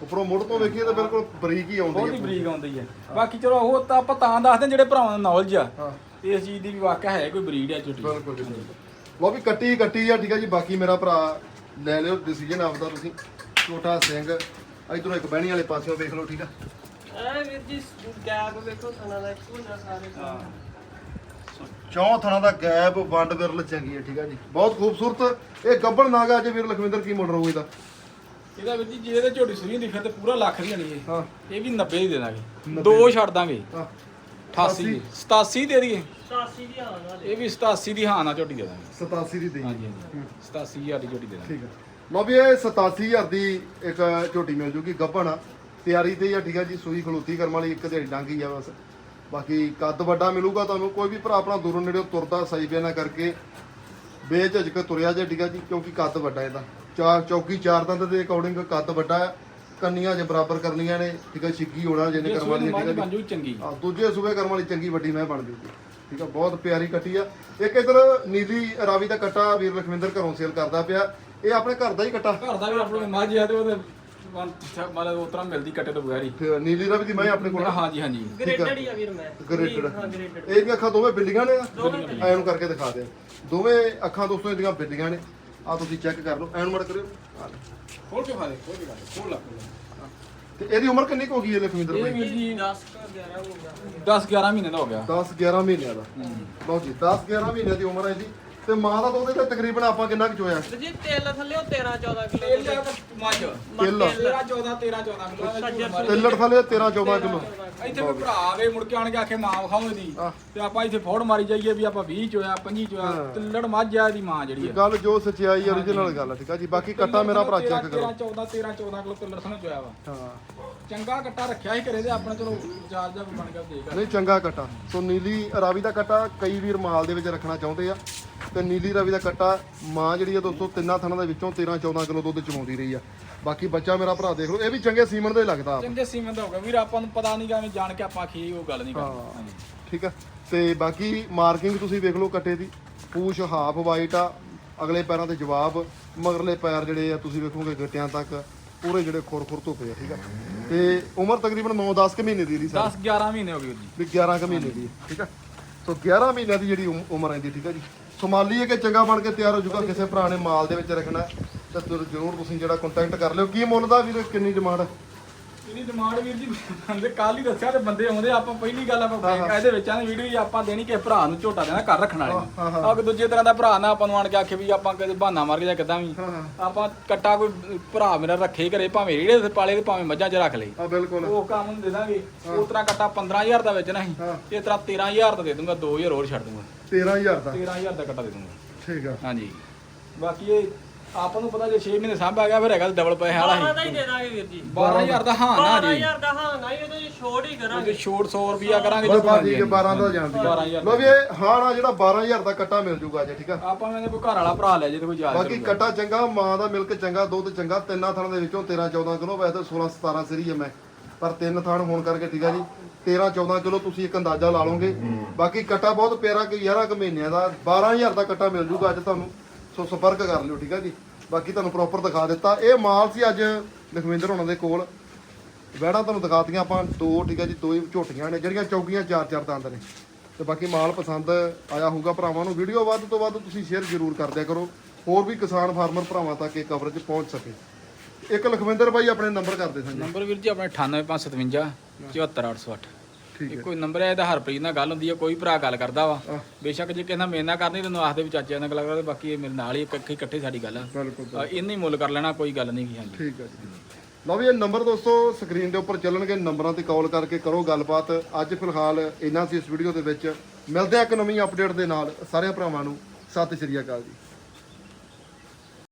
ਉੱਪਰੋਂ ਮੁੱਢ ਤੋਂ ਵੇਖੀਏ ਤਾਂ ਬਿਲਕੁਲ ਬਰੀਕ ਹੀ ਆਉਂਦੀ ਬਹੁਤ ਹੀ ਹੈ ਬਰੀਕ ਆਉਂਦੀ ਹੈ ਬਾਕੀ ਚਲੋ ਉਹ ਤਾਂ ਆਪਾਂ ਤਾਂ ਦੱਸਦੇ ਹਾਂ ਜਿਹੜੇ ਭਰਾਵਾਂ ਨੂੰ ਨੌਲੇਜ ਆ। ਹਾਂ। ਇਸ ਚੀਜ਼ ਦੀ ਵੀ ਵਾਕਿਆ ਹੈ ਕੋਈ ਬਰੀਡ ਆ ਝੋਟੀ ਬਿਲਕੁਲ। ਲਓ ਵੀ ਕੱਟੀ ਕੱਟੀ ਆ ਠੀਕ ਆ ਜੀ। ਬਾਕੀ ਮੇਰਾ ਭਰਾ ਲੈ ਲਿਓ ਡਿਸੀਜਨ ਆਪਦਾ ਤੁਸੀਂ। ਛੋਟਾ ਸਿੰਘ। ਇਧਰੋਂ ਇੱਕ ਬਹਿਣੀ ਵਾਲੇ ਪਾਸਿਓਂ ਵੇਖ ਲਓ ਠੀਕ ਆ। ਐ ਵੀਰ ਜੀ ਗੈਪ ਵੇਖੋ ਥਣਾ ਦਾ ਇੱਕੋ ਜਿਹਾ ਸਾਰੇ। ਹਾਂ। ਚੌਂ ਥਣਾ ਦਾ ਗੈਪ ਵੰਡ ਵਿਰਲ ਚੰਗੀ ਹੈ ਠੀਕ ਆ ਜੀ। ਬਹੁਤ ਖੂਬਸੂਰਤ। ਇਹ ਗੱਬੜ ਨਾਗਾ ਅੱਜ ਵੀਰ ਲਖਵਿੰਦਰ ਕੀ ਮੁੱਲ ਰਹੂ ਇਹਦਾ? ਇਹਦਾ ਵੀਰ ਜੀ ਜੇ ਇਹਦੇ ਝੋਟੀ ਸੂਈ ਹੁੰਦੀ ਫਿਰ ਤੇ ਪੂਰਾ ਲੱਖ ਦੀ ਹੋਣੀ ਇਹ। ਹਾਂ। ਇਹ ਵੀ 90 ਦੀ ਦੇ ਦਾਂਗੇ। ਦੋ ਛੱਡ ਦਾਂਗੇ। ਹਾਂ। 88 ਦੀ। 87 ਦੇ ਦਈਏ। 87 ਦੀ ਹਾਲ ਨਾਲ ਇਹ ਵੀ 87 ਦੀ ਹਾਂ ਨਾਲ ਝੋਟੀ ਦੇ ਦਾਂਗੇ। 87 ਦੀ ਦੇਈ ਹਾਂਜੀ ਹਾਂਜੀ। 87000 ਦੀ ਝੋਟੀ ਦੇ ਦਾਂਗੇ। ਠੀਕ ਆ ਲਓ ਵੀ ਇਹ 87000 ਦੀ ਇੱਕ ਝੋਟੀ ਮਿਲ ਜੂਗੀ ਗੱਭਣ ਆ ਤਿਆਰੀ ਤੇ ਹੀ ਆ ਠੀਕ ਆ ਜੀ। ਸੂਈ ਖਲੋਤੀ ਕਰਮ ਵਾਲੀ ਇੱਕ ਦਿਹਾੜੀ ਡਾਂਗੀ ਆ ਬਸ। ਬਾਕੀ ਕੱਦ ਵੱਡਾ ਮਿਲੂਗਾ ਤੁਹਾਨੂੰ ਕੋਈ ਵੀ ਭਰਾ ਆਪਣਾ ਦੂਰੋਂ ਨੇੜਿਓਂ ਤੁਰਦਾ ਸਹੀ ਬਿਆਨਾ ਕਰਕੇ ਬੇਝਿਜਕ ਤੁਰਿਆ ਜੇ ਠੀਕ ਆ ਜੀ ਕਿਉਂਕਿ ਕੱਦ ਵੱਡਾ ਇਹਦਾ। ਚਾਰ ਚੌਕੀ ਚਾਰ ਦੰਦ ਦੇ ਅਕੋਰਡਿੰਗ ਕੱਦ ਵੱਡਾ ਹੈ ਕੰਨੀਆਂ ਜੇ ਬਰਾਬਰ ਕਰਨੀਆਂ ਨੇ ਠੀਕ ਆ ਛਿੱਗੀ ਹੋਣਾ ਜਿਹਨੇ ਦੀ ਠੀਕ ਆ ਜੀ। ਚੰਗੀ। ਆ ਦੂਜੇ ਸੂਬੇ ਕਰਮ ਵਾਲੀ ਚੰਗੀ ਵੱਡੀ ਮੈਂ ਬਣ ਜੂਗੀ ਠੀਕ ਆ ਬਹੁਤ ਪਿਆਰੀ ਕੱਟੀ ਆ। ਇੱਕ ਇਧਰ ਨੀਲੀ ਰਾਵੀ ਦਾ ਕੱਟਾ ਵੀਰ ਲਖਵਿੰਦਰ ਘਰੋਂ ਸੇਲ ਕਰਦਾ ਪਿਆ ਇਹ ਆਪਣੇ ਘਰ ਦਾ ਹੀ ਕੱਟਾ। ਘਰ ਦਾ ਵੀ ਆਪਣੇ ਮੱਝ ਆ ਤੇ ਉਹਦੇ ਵਨ- ਮਤਲਬ ਉਸ ਤਰ੍ਹਾਂ ਮਿਲਦੀ ਕੱਟੇ ਤੋਂ ਬਗੈਰ ਹੀ। ਤੇ ਨੀਲੀ ਰਾਵੀ ਦੀ ਮੈਂ ਆਪਣੇ ਕੋਲ। ਹਾਂਜੀ ਹਾਂਜੀ ਗ੍ਰੇਡਡ ਹੀ ਆ ਵੀਰ ਮੈਂ। ਗ੍ਰੇਡਡ ਹਾਂ ਗ੍ਰੇਡਡ ਇਹਦੀਆਂ ਅੱਖਾਂ ਦੋਵੇਂ ਬਿੱਲੀਆਂ ਨੇ ਐਨ ਨੂੰ। ਕਰਕੇ ਦਿਖਾ ਦੇ ਦੋਵੇਂ ਅੱਖਾਂ ਦੋਸਤੋ ਇਹਦੀਆਂ ਬਿੱਲੀਆਂ ਨੇ। ਆ ਤੁਸੀਂ ਚੈੱਕ ਕਰ ਲਓ। ਐਨ ਮੜ ਕਰਿਓ। ਆਹ ਲਓ। ਖੋਲ ਕੇ ਫਾਦੇ ਖੋਲ ਕੇ ਫਾਦੇ ਖੋਲ ਲਾ ਖੋਲ ਲਾ। ਤੇ ਇਹਦੀ ਉਮਰ ਕਿੰਨੀ ਕੁ ਹੋ ਗਈ ਹੈ ਲਖਵਿੰਦਰ ਇਹ ਭਾਈ? ਵੀਰ ਜੀ 10 ਕਾ 11 ਹੋ ਗਿਆ। 10 11 ਮਹੀਨੇ ਦਾ ਹੋ ਗਿਆ। 10 11 ਮਹੀਨਿਆਂ ਦਾ। ਲਓ ਜੀ 10 11 ਮਹੀਨਿਆਂ ਦੀ ਉਮਰ ਹੈ ਜੀ ਤੇ ਮਾਂ ਦਾ ਦੁੱਧ ਤੇ ਤਕਰੀਬਨ ਆਪਾਂ ਕਿੰਨਾ ਕੁ ਚੋਇਆ? ਜੀ ਤੇਲ ਥੱਲੇ ਉਹ 13 14 ਕਿਲੋ ਤੇਲ ਮੱਝ? ਤਿੱਲ। 13 14 13 14 ਕਿਲੋ ਤੇ ਲੱਟ ਥਲੇ 13 14 ਕਿਲੋ। ਇੱਥੇ ਕੋਈ ਭਰਾ ਆਵੇ ਮੁੜ ਕੇ ਆਣ ਕੇ ਆਖੇ ਮਾਂ ਵਿਖਾਓ ਇਹਦੀ ਆਹ। ਤੇ ਆਪਾਂ ਇੱਥੇ ਫੋੜ ਮਾਰੀ ਜਾਈਏ ਵੀ ਆਪਾਂ 20 ਚੋਇਆ 25 ਚੋਇਆ ਤਿੱਲੜ ਮੱਝ ਆ ਇਹਦੀ ਮਾਂ ਜਿਹੜੀ ਆ। ਗੱਲ ਜੋ ਸੱਚਾਈ ਓਰੀਜਨਲ ਗੱਲ ਹੈ ਠੀਕ ਆ ਜੀ। ਬਾਕੀ ਕੱਟਾ ਮੇਰਾ ਭਰਾ ਚੈੱਕ ਕਰੋ। 13 14 13 14 ਕਿਲੋ ਤਿੱਲੜ ਸਾਨੂੰ ਚੋਇਆ ਵਾ। ਹਾਂ। ਚੰਗਾ ਕੱਟਾ ਰੱਖਿਆ ਸੀ ਘਰੇ ਤੇ ਆਪਣਾ ਚਲੋ ਚਾਰ ਜਾ ਬਣ ਗਿਆ ਦੇਗਾ ਨਹੀਂ ਚੰਗਾ ਕੱਟਾ। ਸੋ ਨੀਲੀ ਰਾਵੀ ਦਾ ਕੱਟਾ ਕਈ ਵੀਰ ਮਾਲ ਦੇ ਵਿੱਚ ਰੱਖਣਾ ਚਾਹੁੰਦੇ ਆ। ਤੇ ਨੀਲੀ ਰਾਵੀ ਦਾ ਕੱਟਾ ਮਾਂ ਜਿਹੜੀ ਆ ਦੋਸਤੋ ਤਿੰਨਾਂ ਥਣਾਂ ਦੇ ਵਿੱਚੋਂ 13 14 ਕਿਲੋ ਦੁੱਧ ਚਵਾਉਂਦੀ ਰਹੀ ਆ। ਬਾਕੀ ਬੱਚਾ ਮੇਰਾ ਭਰਾ ਦੇਖ ਲਓ ਇਹ ਵੀ ਚੰਗੇ ਸੀਮਨ ਦਾ ਹੀ ਲੱਗਦਾ ਆਪ। ਚੰਗੇ ਸੀਮਨ ਦਾ ਹੋ ਗਿਆ। ਵੀਰ ਆਪਾਂ ਨੂੰ ਪਤਾ ਨਹੀਂ ਐਵੇਂ ਜਾਣ ਕੇ ਆਪਾਂ ਆਖੀਏ ਉਹ ਗੱਲ ਨਹੀਂ ਹਾਂਜੀ। ਠੀਕ ਆ। ਤੇ ਬਾਕੀ ਮਾਰਕਿੰਗ ਤੁਸੀਂ ਵੇਖ ਲਓ ਕੱਟੇ ਦੀ। ਪੂਛ ਹਾਫ ਵਾਈਟ ਆ ਅਗਲੇ ਪੈਰਾਂ ਤੇ ਜਵਾਬ ਮਗਰਲੇ ਪੈਰ ਜਿਹੜੇ ਆ ਤੁਸੀਂ ਵੇਖੋਗੇ ਗਿੱਟਿਆਂ ਤੱਕ ਪੂਰੇ ਜਿਹੜੇ ਖੁਰ ਖੁਰ ਧੋਪੇ ਆ ਠੀਕ ਆ। ਤੇ ਉਮਰ ਤਕਰੀਬਨ 9-10 ਕੁ ਮਹੀਨੇ ਦੀ ਦੀ ਸਰ। 10 11 ਮਹੀਨੇ ਹੋ ਗਏ ਜੀ। ਵੀ 11 ਕੁ ਮਹੀਨੇ ਦੀ ਠੀਕ ਆ। ਸੋ 11 ਮਹੀਨਿਆਂ ਦੀ ਜਿਹੜੀ ਉਮ- ਉਮਰ ਆਂਦੀ ਠੀਕ ਆ ਜੀ। ਸੋਮਾਲੀ ਹੈ ਕਿ ਚੰਗਾ ਬਣ ਕੇ ਤਿਆਰ ਹੋ ਜਾਊਗਾ ਕਿਸੇ ਭਰਾ ਨੇ ਮਾਲ ਦੇ ਵਿੱਚ ਰੱਖਣਾ ਹੈ, ਤਾਂ ਜ਼ਰੂਰ ਤੁਸੀਂ ਜਿਹੜਾ ਕੰਟੈਕਟ ਕਰ ਲਿਓ। ਕੀ ਮੁੱਲ ਦਾ ਵੀਰ? ਕਿੰਨੀ ਡਿਮਾਂਡ ਇਹਦੀ ਡਿਮਾਂਡ ਵੀਰ ਜੀ ਬੰਦੇ ਕੱਲ ਹੀ ਦੱਸਿਆ ਤੇ ਬੰਦੇ ਆਉਂਦੇ ਆਪਾਂ ਪਹਿਲੀ ਗੱਲ ਆਪਾਂ ਇਹਦੇ ਵਿੱਚ ਆਨੇ ਵੀਡੀਓ ਹੀ ਆਪਾਂ ਦੇਣੀ ਕਿ ਭਰਾ ਨੂੰ ਝੋਟਾ ਦੇਣਾ ਘਰ ਰੱਖਣ ਵਾਲੇ ਆ ਕੋਈ ਦੂਜੇ ਤਰ੍ਹਾਂ ਦਾ ਭਰਾ ਨਾ ਆਪਾਂ ਨੂੰ ਆਣ ਕੇ ਆਖੇ ਵੀ ਆਪਾਂ ਕਦੇ ਬਹਾਨਾ ਮਾਰ ਕੇ ਜਾਂ ਕਿਦਾਂ ਵੀ। ਆਪਾਂ ਕੱਟਾ ਕੋਈ ਭਰਾ ਮੇਰਾ ਰੱਖੇ ਘਰੇ ਭਾਵੇਂ ਰੇੜੇ ਤੇ ਪਾਲੇ ਤੇ ਭਾਵੇਂ ਮੱਝਾਂ 'ਚ ਰੱਖ ਲਈ ਆ ਬਿਲਕੁਲ। ਉਹ ਕੰਮ ਨੂੰ ਦੇ ਦਾਂਗੇ। ਉਸ ਤਰ੍ਹਾਂ ਕੱਟਾ 15000 ਦਾ ਵੇਚਣਾ ਸੀ ਹਾਂ। ਇਸ ਤਰ੍ਹਾਂ 13000 ਦਾ ਦੇ ਦੂੰਗਾ 2000 ਹੋਰ ਛੱਡ ਦੂੰਗਾ। 13000 ਦਾ? 13000 ਦਾ ਕੱਟਾ ਦੇ ਦੂੰਗਾ। ਠੀਕ ਆ। ਹਾਂਜੀ। ਬਾਕੀ ਇਹ ਆਪਾਂ ਨੂੰ ਪਤਾ ਜੇ 6 ਮਹੀਨੇ ਸਾਂਭਿਆ ਗਿਆ ਫਿਰ ਹੈਗਾ ਡਬਲ ਪੈਸੇ ਵਾਲਾ 12 ਹੀ। ਦਾ ਹੀ ਦੇ ਦਾਂਗੇ ਵੀਰ ਜੀ। 12000 ਦਾ ਹਾਂ ਨਾ ਜੀ। 12000 ਦਾ ਹਾਂ ਨਾ ਹੀ ਉਹਦੇ ਚ ਛੋੜ ਹੀ ਜੇ ਕਰਾਂਗੇ ਛੋਟ 100 ਰੁਪਿਆ ਕਰਾਂਗੇ ਬਸ ਜੋ ਬਸ ਠੀਕ ਹੈ 12 ਦਾ ਜਾਂਦੀ 12000 ਲੋ ਵੀ ਇਹ ਹਾਂ ਨਾ ਜਿਹੜਾ 12000 ਦਾ ਕੱਟਾ ਮਿਲ ਜੂਗਾ ਅੱਜ ਠੀਕ ਆ? ਆਪਾਂ ਨੇ ਕੋਈ ਘਰ ਵਾਲਾ ਭਰਾ ਲੈ ਜੇ ਤੇ ਕੋਈ ਜਾ ਬਾਕੀ ਕੱਟਾ ਚੰਗਾ ਮਾਂ ਦਾ ਮਿਲਕ ਚੰਗਾ ਦੁੱਧ ਚੰਗਾ ਤਿੰਨਾਂ ਥਣਾਂ ਦੇ ਵਿੱਚੋਂ 13 14 ਕਿਲੋ ਵੈਸੇ ਤਾਂ 16 17 ਸਰੀ ਹੈ ਮੈਂ। ਪਰ ਤਿੰਨ ਥਣ ਹੋਣ ਕਰਕੇ ਠੀਕ ਆ ਜੀ 13 14 ਕਿਲੋ ਤੁਸੀਂ ਇੱਕ ਅੰਦਾਜ਼ਾ ਲਾ ਲਓਗੇ। ਬਾਕੀ ਕੱਟਾ ਬਹੁਤ ਪਿਆਰਾ ਕਿ 11 ਕੁ ਮਹੀਨਿਆਂ ਦਾ 12000 ਦਾ ਕੱਟਾ ਮਿਲ ਜੂਗਾ ਅੱਜ ਤੁਹਾਨੂੰ। ਸੋ ਸੰਪਰਕ ਕਰ ਲਿਓ, ਠੀਕ ਆ ਜੀ। ਬਾਕੀ ਤੁਹਾਨੂੰ ਪ੍ਰੋਪਰ ਦਿਖਾ ਦਿੱਤਾ। ਇਹ ਮਾਲ ਸੀ ਅੱਜ ਲਖਵਿੰਦਰ ਹੋਣਾ ਦੇ ਕੋਲ। ਵੈੜਾਂ ਤੁਹਾਨੂੰ ਦਿਖਾਤੀਆਂ ਆਪਾਂ ਦੋ, ਠੀਕ ਆ ਜੀ, ਦੋ ਹੀ ਝੋਟੀਆਂ ਨੇ, ਜਿਹੜੀਆਂ ਚੌਕੀਆਂ ਚਾਰ ਚਾਰ ਦੰਦ ਨੇ। ਤੇ ਬਾਕੀ ਮਾਲ ਪਸੰਦ ਆਇਆ ਹੋਊਗਾ ਭਰਾਵਾਂ ਨੂੰ। ਵੀਡੀਓ ਵੱਧ ਤੋਂ ਵੱਧ ਤੁਸੀਂ ਸ਼ੇਅਰ ਜ਼ਰੂਰ ਕਰ ਦਿਆ ਕਰੋ। ਹੋਰ ਵੀ ਕਿਸਾਨ ਫਾਰਮਰ ਭਰਾਵਾਂ ਤੱਕ ਇਹ ਕਵਰੇਜ ਪਹੁੰਚ ਸਕੇ। ਇੱਕ ਲਖਵਿੰਦਰ ਬਾਈ ਆਪਣੇ ਨੰਬਰ ਕਰ ਦੇ ਸੰਜੀ ਨੰਬਰ ਵੀਰ ਜੀ, ਆਪਣੇ 98557 74808 ਠੀਕ ਹੈ। ਕੋਈ ਨੰਬਰ ਹੈ ਇਹਦਾ ਹਰਪ੍ਰੀਤ ਨਾਲ ਗੱਲ ਹੁੰਦੀ ਹੈ ਕੋਈ ਭਰਾ ਗੱਲ ਕਰਦਾ ਵਾ। ਬੇਸ਼ੱਕ ਜੇ ਕਿਸੇ ਨਾਲ ਮੇਰੇ ਨਾਲ ਕਰਨੀ ਤੈਨੂੰ ਆਖਦੇ ਵੀ ਚਾਚਿਆਂ ਨਾਲ ਗੱਲ ਕਰਦੇ ਬਾਕੀ ਇਹ ਮੇਰੇ ਨਾਲ ਹੀ ਇਕੱਠੇ ਇਕੱਠੇ ਸਾਡੀ ਗੱਲ ਆ। ਬਿਲਕੁਲ ਇੰਨਾ ਹੀ ਮੁੱਲ ਕਰ ਲੈਣਾ ਕੋਈ ਗੱਲ ਨਹੀਂ ਕੀ ਹਾਂਜੀ। ਠੀਕ ਹੈ ਜੀ। ਲਓ ਵੀ ਇਹ ਨੰਬਰ ਦੋਸਤੋ ਸਕਰੀਨ ਦੇ ਉੱਪਰ ਚੱਲਣਗੇ ਨੰਬਰਾਂ ਤੇ ਕਾਲ ਕਰਕੇ ਕਰੋ ਗੱਲਬਾਤ। ਅੱਜ ਫਿਲਹਾਲ ਇੰਨਾ ਸੀ ਇਸ ਵੀਡੀਓ ਦੇ ਵਿੱਚ। ਮਿਲਦੇ ਆ ਇੱਕ ਨਵੀਂ ਅਪਡੇਟ ਦੇ ਨਾਲ। ਸਾਰਿਆਂ ਭਰਾਵਾਂ ਨੂੰ ਸਤਿ ਸ਼੍ਰੀ ਅਕਾਲ ਜੀ।